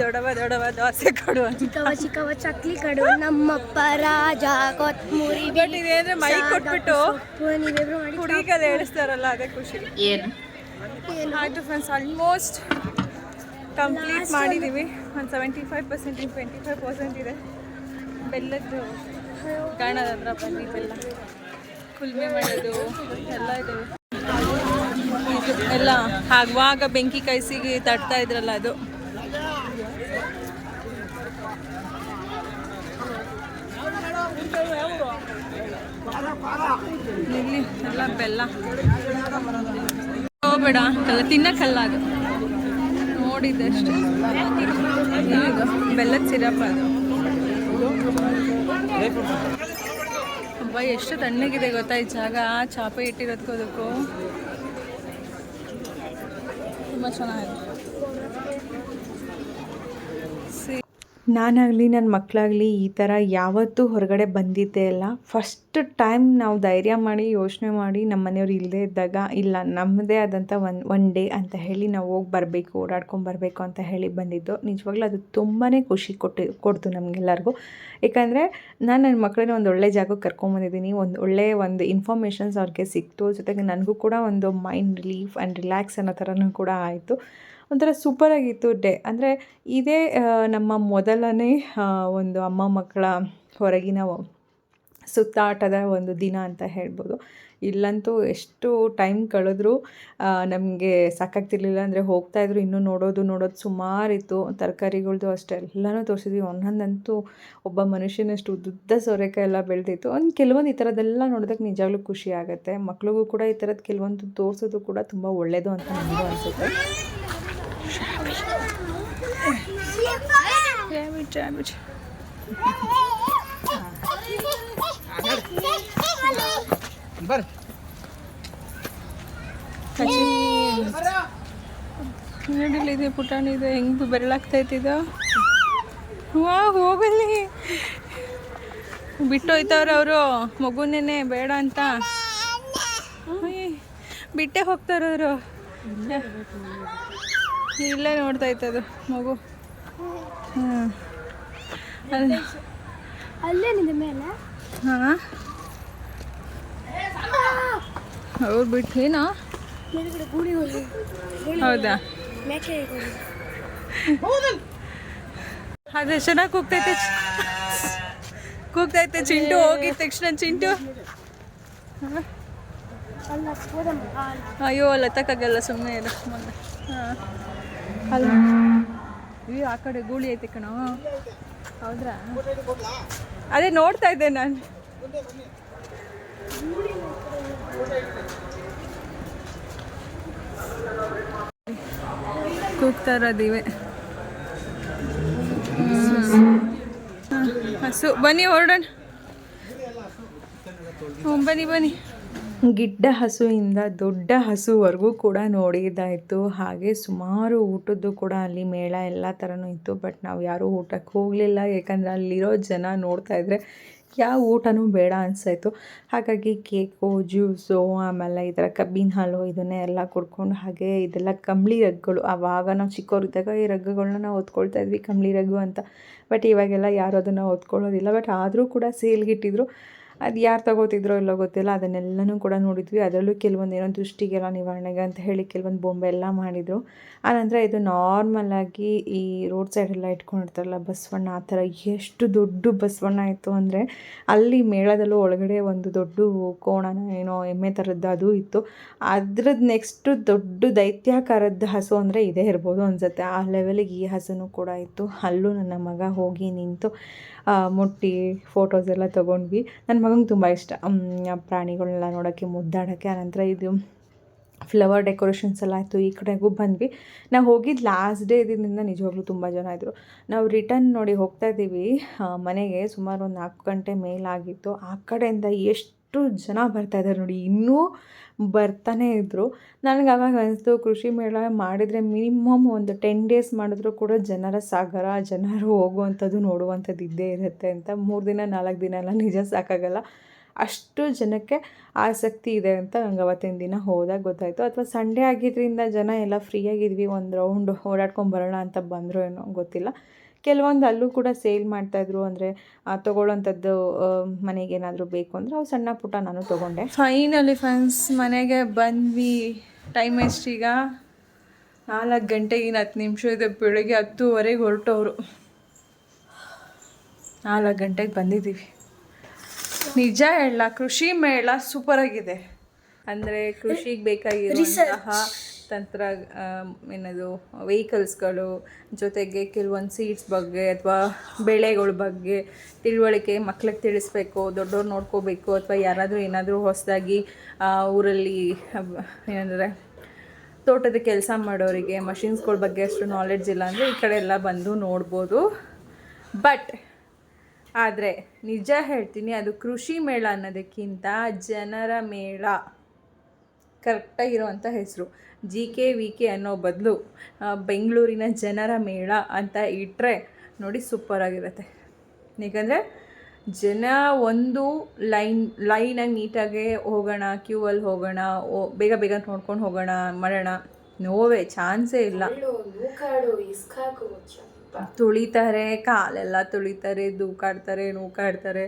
ದೊಡವ ದೊಡವ ದೋಸೆ ಕೊಡು ಅಂತ. ಚಿಕ್ಕವ ಚಿಕ್ಕವ ಚಕ್ಲಿ ಕಡು. ನಮ್ಮಪ್ಪ ರಾಜ ಕೊತ್ಮೂರಿ ಬಟ್ ಇದೇಂದ್ರೆ ಮೈ ಕೊಟ್ಬಿಟ್ಟು ನೀವಿಬ್ರು ಮಾಡಿ ಹುಡುಗಿಗೆಲ್ಲ ಹೇಳಿಸ್ತಾರಲ್ಲ ಅದೇ ಖುಷಿ. ಏನು? ಆಯಿತು ಫ್ರೆಂಡ್ಸ್ ಆಲ್ಮೋಸ್ಟ್ ಕಂಪ್ಲೀಟ್ ಮಾಡಿದ್ದೀವಿ ಒಂದು. Seventy five percent twenty five percent ಇದೆ. ಬೆಲ್ಲದ್ದು ಕಾಣದ ಹತ್ರ ಬಂದಿದ್ದೆಲ್ಲ. ಕುಲ್ಮೆ ಮಾಡೋದು, ಎಲ್ಲ ಇದೆ ಎಲ್ಲ ಆಗುವಾಗ ಬೆಂಕಿ ಕೈಸಿಗೆ ತಟ್ತಾ ಇದ್ರಲ್ಲ ಅದು. ಇಲ್ಲಿ ಎಲ್ಲ ಬೆಲ್ಲ. ಹೋಗ್ಬೇಡ, ಕಲ್ಲ ತಿನ್ನಕ್ಕಲ್ಲ ಅದು. ನೋಡಿದ್ದೆ ಅಷ್ಟೇ. ಬೆಲ್ಲದ ಸಿರಪ್ ಅದು. ಅಬ್ಬಾ ಎಷ್ಟು ತಣ್ಣಗಿದೆ ಗೊತ್ತಾ ಈ ಜಾಗ. ಚಾಪೆ ಇಟ್ಟಿರೋದಕ್ಕೂ ಅದಕ್ಕೂ. ತುಂಬ ಚೆನ್ನಾಗಿದೆ. ನಾನಾಗಲಿ ನನ್ನ ಮಕ್ಕಳಾಗಲಿ ಈ ಥರ ಯಾವತ್ತೂ ಹೊರಗಡೆ ಬಂದಿದ್ದೇ ಇಲ್ಲ. ಫಸ್ಟ್ ಟೈಮ್ ನಾವು ಧೈರ್ಯ ಮಾಡಿ, ಯೋಚನೆ ಮಾಡಿ ನಮ್ಮ ಮನೆಯವ್ರು ಇಲ್ಲದೇ ಇದ್ದಾಗ, ಇಲ್ಲ ನಮ್ಮದೇ ಆದಂಥ ಒನ್ ಒನ್ ಡೇ ಅಂತ ಹೇಳಿ ನಾವು ಹೋಗಿ ಬರಬೇಕು, ಓಡಾಡ್ಕೊಂಡು ಬರಬೇಕು ಅಂತ ಹೇಳಿ ಬಂದಿದ್ದು. ನಿಜವಾಗ್ಲೂ ಅದು ತುಂಬಾ ಖುಷಿ ಕೊಟ್ಟು, ಕೊಡ್ತು ನಮಗೆಲ್ಲರಿಗೂ. ಏಕೆಂದರೆ ನಾನು ನನ್ನ ಮಕ್ಕಳನ್ನ ಒಂದು ಒಳ್ಳೆ ಜಾಗಕ್ಕೆ ಕರ್ಕೊಂಬಂದಿದ್ದೀನಿ ಒಂದು ಒಳ್ಳೆಯ ಒಂದು ಇನ್ಫಾರ್ಮೇಷನ್ಸ್ ಅವ್ರಿಗೆ ಸಿಕ್ತು. ಜೊತೆಗೆ ನನಗೂ ಕೂಡ ಒಂದು ಮೈಂಡ್ ರಿಲೀಫ್ ಆ್ಯಂಡ್ ರಿಲ್ಯಾಕ್ಸ್ ಅನ್ನೋ ಥರನೂ ಕೂಡ ಆಯಿತು. ಒಂಥರ ಸೂಪರಾಗಿತ್ತು ಡೇ ಅಂದರೆ ಇದೇ ನಮ್ಮ ಮೊದಲನೇ ಒಂದು ಅಮ್ಮ ಮಕ್ಕಳ ಹೊರಗಿನ ಸುತ್ತಾಟದ ಒಂದು ದಿನ ಅಂತ ಹೇಳ್ಬೋದು. ಇಲ್ಲಂತೂ ಎಷ್ಟು ಟೈಮ್ ಕಳೆದ್ರೂ ನಮಗೆ ಸಾಕಾಗ್ತಿರ್ಲಿಲ್ಲ. ಅಂದರೆ ಹೋಗ್ತಾಯಿದ್ರು ಇನ್ನೂ ನೋಡೋದು ನೋಡೋದು ಸುಮಾರಿತ್ತು ತರಕಾರಿಗಳ್ದು ಅಷ್ಟೇ, ಎಲ್ಲನೂ ತೋರಿಸಿದ್ವಿ. ಒಂದೊಂದಂತೂ ಒಬ್ಬ ಮನುಷ್ಯನಷ್ಟು ಉದ್ದ ಸೋರೆಕಾಯಿ ಎಲ್ಲ ಬೆಳೆದಿತ್ತು. ಒಂದು ಕೆಲವೊಂದು ಈ ಥರದ್ದೆಲ್ಲ ನೋಡೋದಕ್ಕೆ ನಿಜವಾಗ್ಲೂ ಖುಷಿ ಆಗುತ್ತೆ. ಮಕ್ಳಿಗೂ ಕೂಡ ಈ ಥರದ್ದು ಕೆಲವೊಂದು ತೋರಿಸೋದು ಕೂಡ ತುಂಬ ಒಳ್ಳೆಯದು ಅಂತ ನನಗೂ ಅನಿಸುತ್ತೆ. ಬರ್ರಿ ಇದೆ ಪುಟಾಣಿ ಇದೆ ಹೆಂಗೆ ಬೆರಳಾಗ್ತೈತಿದ? ವಾ ಹೋಗಲಿ. ಬಿಟ್ಟೋಯ್ತವ್ರ ಅವರು ಮಗುನೇನೆ ಬೇಡ ಅಂತ. ಬಿಟ್ಟೆ ಹೋಗ್ತಾರೆ ಅವರು. ಇಲ್ಲೇ ನೋಡ್ತಾ ಇತ್ತದು ಮಗು. ಹ್ಞೂ ಅಲ್ಲಿ ಅಲ್ಲೇನಿದೆ ಮೇಲೆ? ಹಾಂ. ಅವ್ರು ಬಿಟ್ಟು ಏನೋ? ಹೌದಾ? ಅದೇ ಚೆನ್ನಾಗಿ ಕೂಗ್ತೈತೆ. ಕೂಗ್ತೈತೆ ಚಿಂಟು ಹೋಗಿದ ತಕ್ಷಣ ಚಿಂಟು. ಅಯ್ಯೋ ಅಲ್ಲ ತಕ್ಕಾಗಲ್ಲ ಸುಮ್ಮನೆ ಇದೆ ಹಾಂ. ಅಲ್ಲ. ಆ ಕಡೆ ಗೂಳಿ ಐತೆ ಕಣೋ. ಹೌದ್ರಾ? ಅದೇ ನೋಡ್ತಾ ಇದ್ದೆ ನಾನು. ಕೂಗ್ತಾ ಇರೋದಿವೆ ಹಸು, ಬನ್ನಿ ಹೊರಡೋಣ. ಹ್ಞೂ ಬನ್ನಿ ಬನ್ನಿ. ಗಿಡ್ಡ ಹಸುವಿಂದ ದೊಡ್ಡ ಹಸುವರೆಗೂ ಕೂಡ ನೋಡಿದ್ದಾಯಿತು ಹಾಗೆ ಸುಮಾರು ಊಟದ್ದು ಕೂಡ ಅಲ್ಲಿ ಮೇಳ ಎಲ್ಲ ಥರನೂ ಇತ್ತು. ಬಟ್ ನಾವು ಯಾರೂ ಊಟಕ್ಕೆ ಹೋಗಲಿಲ್ಲ. ಏಕೆಂದರೆ ಅಲ್ಲಿರೋ ಜನ ನೋಡ್ತಾ ಇದ್ರೆ ಯಾವ ಊಟನೂ ಬೇಡ ಅನಿಸಾಯಿತು. ಹಾಗಾಗಿ ಕೇಕು, ಜ್ಯೂಸು, ಆಮೇಲೆ ಈ ಥರ ಕಬ್ಬಿನ ಹಾಲು ಇದನ್ನೇ ಎಲ್ಲ ಕುಡ್ಕೊಂಡು ಹಾಗೆ ಇದೆಲ್ಲ ಕಂಬಳಿ ರಗ್ಗಳು. ಆವಾಗ ನಾವು ಚಿಕ್ಕವರಿದ್ದಾಗ ಈ ರಗ್ಗಗಳನ್ನ ನಾವು ಹೊತ್ಕೊಳ್ತಾ ಇದ್ವಿ ಕಂಬಳಿ ರಗ್ಗು ಅಂತ. ಬಟ್ ಇವಾಗೆಲ್ಲ ಯಾರು ಅದನ್ನು ಹೊತ್ಕೊಳ್ಳೋದಿಲ್ಲ. ಬಟ್ ಆದರೂ ಕೂಡ ಸೇಲ್ಗಿಟ್ಟಿದ್ರು. ಅದು ಯಾರು ತಗೋತಿದ್ರೋ ಇಲ್ಲೋ ಗೊತ್ತಿಲ್ಲ, ಅದನ್ನೆಲ್ಲನೂ ಕೂಡ ನೋಡಿದ್ವಿ. ಅದರಲ್ಲೂ ಕೆಲವೊಂದು ಏನೋ ದೃಷ್ಟಿಗೆಲ್ಲ ನಿವಾರಣೆಗೆ ಅಂತ ಹೇಳಿ ಕೆಲವೊಂದು ಬೊಂಬೆ ಎಲ್ಲ ಮಾಡಿದರು. ಆನಂತರ ಇದು ನಾರ್ಮಲಾಗಿ ಈ ರೋಡ್ ಸೈಡೆಲ್ಲ ಇಟ್ಕೊಂಡಿರ್ತಾರಲ್ಲ, ಬಸವಣ್ಣ, ಆ ಥರ ಎಷ್ಟು ದೊಡ್ಡ ಬಸವಣ್ಣ ಇತ್ತು ಅಂದರೆ ಅಲ್ಲಿ ಮೇಳದಲ್ಲೂ ಒಳಗಡೆ ಒಂದು ದೊಡ್ಡ ಕೋಣನ ಏನೋ ಎಮ್ಮೆ ಥರದ್ದು ಅದು ಇತ್ತು. ಅದ್ರದ್ದು ನೆಕ್ಸ್ಟು ದೊಡ್ಡ ದೈತ್ಯಾಕಾರದ ಹಸು ಅಂದರೆ ಇದೇ ಇರ್ಬೋದು ಅನ್ಸುತ್ತೆ. ಆ ಲೆವೆಲಿಗೆ ಈ ಹಸುನೂ ಕೂಡ ಇತ್ತು. ಅಲ್ಲೂ ನನ್ನ ಮಗ ಹೋಗಿ ನಿಂತು ಮುಟ್ಟಿ ಫೋಟೋಸ್ ಎಲ್ಲ ತೊಗೊಂಡ್ವಿ. ನನ್ನ ಮಗಂಗೆ ತುಂಬ ಇಷ್ಟ. ಪ್ರಾಣಿಗಳನ್ನೆಲ್ಲ ನೋಡೋಕ್ಕೆ ಮುದ್ದಾಡೋಕ್ಕೆ ಆನಂತರ ಇದು ಫ್ಲವರ್ ಡೆಕೋರೇಷನ್ಸ್ ಎಲ್ಲ ಆಯಿತು, ಈ ಕಡೆಗೂ ಬಂದ್ವಿ. ನಾವು ಹೋಗಿದ್ದು ಲಾಸ್ಟ್ ಡೇ ಇದರಿಂದ ನಿಜವಾಗ್ಲೂ ತುಂಬ ಜನ ಇದ್ದರು ನಾವು ರಿಟರ್ನ್ ನೋಡಿ ಹೋಗ್ತಾ ಇದ್ದೀವಿ. ಮನೆಗೆ ಸುಮಾರು ಒಂದು ನಾಲ್ಕು ಗಂಟೆ ಮೇಲಾಗಿತ್ತು. ಆ ಕಡೆಯಿಂದ ಎಷ್ಟು ಜನ ಬರ್ತಾ ಇದ್ದಾರೆ ನೋಡಿ, ಇನ್ನೂ ಬರ್ತಾನೆ ಇದ್ದರು ನನಗೆ ಆವಾಗ ಅನಿಸ್ತು, ಕೃಷಿ ಮೇಳ ಮಾಡಿದರೆ ಮಿನಿಮಮ್ ಒಂದು ಟೆನ್ ಡೇಸ್ ಮಾಡಿದ್ರೂ ಕೂಡ ಜನರ ಸಾಗರ, ಜನರು ಹೋಗುವಂಥದ್ದು ನೋಡುವಂಥದ್ದು ಇದ್ದೇ ಇರುತ್ತೆ ಅಂತ. ಮೂರು ದಿನ, ನಾಲ್ಕು ದಿನ ಎಲ್ಲ ನಿಜ ಸಾಕಾಗಲ್ಲ. ಅಷ್ಟು ಜನಕ್ಕೆ ಆಸಕ್ತಿ ಇದೆ ಅಂತ ನಂಗೆ ಅವತ್ತಿನ ದಿನ ಹೋದಾಗ ಗೊತ್ತಾಯಿತು. ಅಥವಾ ಸಂಡೇ ಆಗಿದ್ದರಿಂದ ಜನ ಎಲ್ಲ ಫ್ರೀಯಾಗಿದ್ವಿ ಒಂದು ರೌಂಡ್ ಓಡಾಡ್ಕೊಂಡು ಬರೋಣ ಅಂತ ಬಂದರು ಏನೋ ಗೊತ್ತಿಲ್ಲ. ಕೆಲವೊಂದು ಅಲ್ಲೂ ಕೂಡ ಸೇಲ್ ಮಾಡ್ತಾಯಿದ್ರು ಅಂದರೆ ತಗೊಳ್ಳೋಂಥದ್ದು ಮನೆಗೆ ಏನಾದರೂ ಬೇಕು ಅಂದರೆ ಅವು ಸಣ್ಣ ಪುಟ್ಟ ನಾನು ತಗೊಂಡೆ. ಫೈನಲಿ ಫ್ರೆಂಡ್ಸ್ ಮನೆಗೆ ಬಂದ್ವಿ. ಟೈಮ್ ಈಗ? ನಾಲ್ಕು ಗಂಟೆಗೆ ಇನ್ನು ಹತ್ತು ನಿಮಿಷ. ಇದೆ ಬೆಳಗ್ಗೆ ಹತ್ತುವರೆಗೆ ಹೊರಟವರು. ನಾಲ್ಕು ಗಂಟೆಗೆ ಬಂದಿದ್ದೀವಿ. ನಿಜ ಹೇಳ ಕೃಷಿ ಮೇಳ ಸೂಪರಾಗಿದೆ ಅಂದರೆ ಕೃಷಿಗೆ ಬೇಕಾಗಿರುವಂತಹ ತಂತ್ರ ಏನದು ವೆಹಿಕಲ್ಸ್ಗಳು ಜೊತೆಗೆ ಕೆಲವೊಂದು ಸೀಟ್ಸ್ ಬಗ್ಗೆ ಅಥವಾ ಬೆಳೆಗಳ ಬಗ್ಗೆ ತಿಳುವಳಿಕೆ ಮಕ್ಳಿಗೆ ತಿಳಿಸ್ಬೇಕು ದೊಡ್ಡವ್ರು ನೋಡ್ಕೋಬೇಕು ಅಥವಾ ಯಾರಾದರೂ ಏನಾದರೂ ಹೊಸದಾಗಿ ಊರಲ್ಲಿ ಏನಂದರೆ ತೋಟದ ಕೆಲಸ ಮಾಡೋರಿಗೆ ಮಷಿನ್ಸ್ಗಳ ಬಗ್ಗೆ ಅಷ್ಟು ನಾಲೆಡ್ಜ್ ಇಲ್ಲ ಅಂದರೆ ಈ ಕಡೆ ಎಲ್ಲ ಬಂದು ನೋಡ್ಬೋದು. ಬಟ್ ಆದರೆ ನಿಜ ಹೇಳ್ತೀನಿ ಅದು ಕೃಷಿ ಮೇಳ ಅನ್ನೋದಕ್ಕಿಂತ ಜನರ ಮೇಳ ಕರೆಕ್ಟಾಗಿರುವಂಥ ಹೆಸರು. ಜಿ ಕೆ ವಿ ಕೆ ಅನ್ನೋ ಬದಲು ಬೆಂಗಳೂರಿನ ಜನರ ಮೇಳ ಅಂತ ಇಟ್ಟರೆ ನೋಡಿ ಸೂಪರಾಗಿರುತ್ತೆ ಏಕೆಂದರೆ ಜನ ಒಂದು ಲೈನ್ ಲೈನಾಗಿ ನೀಟಾಗಿ ಹೋಗೋಣ ಕ್ಯೂ ಅಲ್ಲಿ ಹೋಗೋಣ ಓ ಬೇಗ ಬೇಗ ನೋಡ್ಕೊಂಡು ಹೋಗೋಣ ಮಾಡೋಣ ನೋವೇ ಚಾನ್ಸೇ ಇಲ್ಲ. ತುಳಿತಾರೆ ಕಾಲೆಲ್ಲ ತುಳಿತಾರೆ ದೂಕಾಡ್ತಾರೆ ನೂಕಾಡ್ತಾರೆ.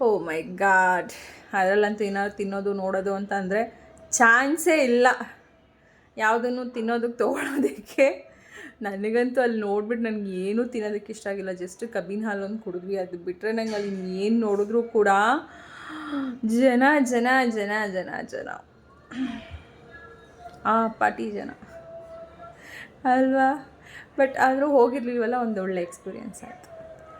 ಓ ಮೈ ಗಾಡ್ ಅದರಲ್ಲಂತೂ ಏನಾದ್ರು ತಿನ್ನೋದು ನೋಡೋದು ಅಂತ ಅಂದರೆ ಚಾನ್ಸೇ ಇಲ್ಲ. ಯಾವುದನ್ನು ತಿನ್ನೋದಕ್ಕೆ ತೊಗೊಳೋದಕ್ಕೆ. ನನಗಂತೂ ಅಲ್ಲಿ ನೋಡ್ಬಿಟ್ಟು ನನಗೆ ಏನೂ ತಿನ್ನೋದಕ್ಕೆ ಇಷ್ಟ ಆಗಿಲ್ಲ. ಜಸ್ಟ್ ಕಬ್ಬಿನ ಹಾಲು ಒಂದು ಕುಡಿದ್ವಿ. ಅದು ಬಿಟ್ಟರೆ ನಂಗೆ ಅಲ್ಲಿ ಏನು ನೋಡಿದ್ರೂ ಕೂಡ ಜನ ಜನ ಜನ ಜನ ಜನ. ಆ ಪಾಟಿ ಜನ. ಅಲ್ವಾ? ಬಟ್ ಆದರೂ ಹೋಗಿರ್ಲಿಲ್ವಲ್ಲ, ಒಂದು ಒಳ್ಳೆ ಎಕ್ಸ್ಪೀರಿಯೆನ್ಸ್ ಆಯಿತು.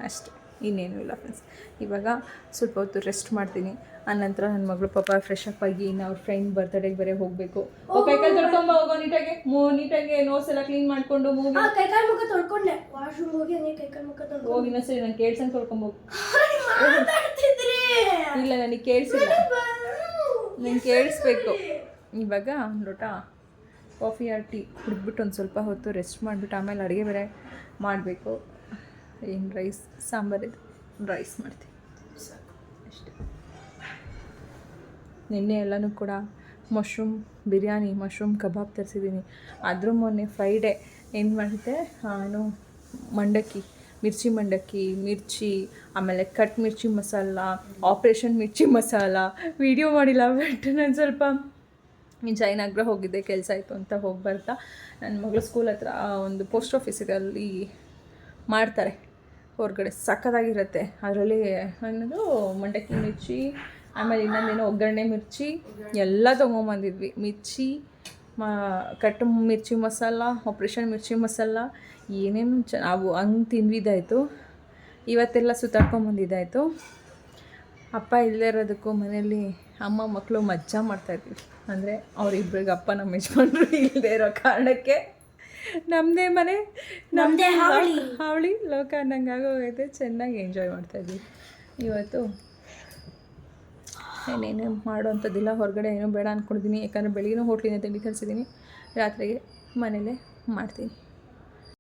ಅಷ್ಟೇ. ಇನ್ನೇನೂ ಇಲ್ಲ ಫ್ರೆಂಡ್ಸ್ ಇವಾಗ ಸ್ವಲ್ಪ ಹೊತ್ತು ರೆಸ್ಟ್ ಮಾಡ್ತೀನಿ. ಆನಂತರ ನನ್ನ ಮಗಳು ಪಾಪ ಫ್ರೆಶ್ ಅಪ್ ಆಗಿ ಇನ್ನು ಅವ್ರ ಫ್ರೆಂಡ್ ಬರ್ತ್ಡೇಗೆ ಬೇರೆ ಹೋಗಬೇಕು. ಕೈಕಾಲು ತೊಳ್ಕೊಂಬ ಹೋಗೋ ನೀಟಾಗಿ. ಮೂ ನೀಟಾಗಿ ನೋಟ್ಸ್ ಎಲ್ಲ ಕ್ಲೀನ್ ಮಾಡಿಕೊಂಡು ಮೂವಿ ಕೈಕಾಲು ಮುಖ ತೊಳ್ಕೊಂಡೆ. ವಾಶ್ರೂಮ್ ಹೋಗಿ ಹಂಗೆ ಕೈಕಾಲು ಮುಖ ತೊಳ್ಕೊಂಡು ಹೋಗಿ ಇನ್ನೊಂದ್ಸರಿ ನಾನು ಕೇಳ್ಸಂಗೆ ತೊಳ್ಕೊಂಬೋಗು ಇಲ್ಲ ನನಗೆ ಕೇಳಿಸಿಲ್ಲ. ನೀನು ಕೇಳಿಸ್ಬೇಕು. ಇವಾಗ ಲೋಟ ಕಾಫಿ ಆರ್ ಟೀ ಕುಡಿದ್ಬಿಟ್ಟು ಒಂದು ಸ್ವಲ್ಪ ಹೊತ್ತು ರೆಸ್ಟ್ ಮಾಡಿಬಿಟ್ಟು ಆಮೇಲೆ ಅಡುಗೆ ಬೇರೆ ಮಾಡಬೇಕು. ಏನು ರೈಸ್ ಸಾಂಬಾರಿದ್ದು ರೈಸ್ ಮಾಡ್ತೀನಿ. ನಿನ್ನೆ ಎಲ್ಲನೂ ಕೂಡ ಮಶ್ರೂಮ್ ಬಿರಿಯಾನಿ, ಮಶ್ರೂಮ್ ಕಬಾಬ್ ತರಿಸಿದ್ದೀನಿ. ಅದ್ರ ಮೊನ್ನೆ ಫ್ರೈಡೇ ಏನು ಮಾಡಿದೆ ನಾನು ಮಂಡಕ್ಕಿ, ಮಿರ್ಚಿ ಮಂಡಕ್ಕಿ, ಮಿರ್ಚಿ, ಆಮೇಲೆ cut mirchi masala operation mirchi masala. Video ಮಾಡಿಲ್ಲ ಬಟ್ ನಾನು ಸ್ವಲ್ಪ ಜಯನಗರ ಹೋಗಿದ್ದೆ, ಕೆಲಸ ಆಯಿತು ಅಂತ ಹೋಗಿ ಬರ್ತಾ ನನ್ನ ಮಗಳ ಸ್ಕೂಲ್ ಹತ್ರ ಒಂದು ಪೋಸ್ಟ್ ಆಫೀಸ್ ಇದೆ ಅಲ್ಲಿ ಮಾಡ್ತಾರೆ. ಹೊರಗಡೆ ಸಖತ್ತಾಗಿರುತ್ತೆ. ಅದರಲ್ಲಿ ಅನ್ನೋದು ಮಂಡಕ್ಕಿ, ಮಿರ್ಚಿ ಆಮೇಲೆ ಇನ್ನೊಂದೇನೋ ಒಗ್ಗರಣೆ ಮಿರ್ಚಿ ಎಲ್ಲ ತೊಗೊಂಬಂದಿದ್ವಿ. ಮಿರ್ಚಿ ಮ ಕಟ್ ಮಿರ್ಚಿ ಮಸಾಲ ಆಪ್ರೇಷನ್ ಮಿರ್ಚಿ ಮಸಾಲ ಏನೇನು ಚ ನಾವು ಹಂಗೆ ತಿಂದಿದ್ದಾಯಿತು ಇವತ್ತೆಲ್ಲ ಸುತ್ತಾಡ್ಕೊಂಬಂದಿದ್ದಾಯಿತು. ಅಪ್ಪ ಇಲ್ಲದೇ ಇರೋದಕ್ಕೂ ಮನೆಯಲ್ಲಿ ಅಮ್ಮ ಮಕ್ಕಳು ಮಜ್ಜಾ ಮಾಡ್ತಾಯಿದ್ವಿ. ಅಂದರೆ ಅವರಿಬ್ರಿಗೆ ಅಪ್ಪ ನಮ್ಮ ಯಜಮಾನ್ರು ಇಲ್ಲದೆ ಇರೋ ಕಾರಣಕ್ಕೆ ನಮ್ಮದೇ ಮನೆ ನಮ್ಮದೇ ಹಾವಳಿ. ಹಾವಳಿ ಲೋಕ ಅನ್ನಂಗೆ ಆಗೋಗೈತೆ ಚೆನ್ನಾಗಿ ಎಂಜಾಯ್ ಮಾಡ್ತಾಯಿದ್ವಿ. ಇವತ್ತು ಏನೇನು ಮಾಡುವಂಥದ್ದಿಲ್ಲ ಹೊರಗಡೆ ಏನೂ ಬೇಡ ಅಂದ್ಕೊಂಡಿದ್ದೀನಿ ಯಾಕಂದರೆ ಬೆಳಗ್ಗೆ ಹೋಟ್ಲಿನ ತಿಂಡಿ ತರಿಸಿದ್ದೀನಿ ರಾತ್ರಿಗೆ ಮನೇಲೇ ಮಾಡ್ತೀನಿ.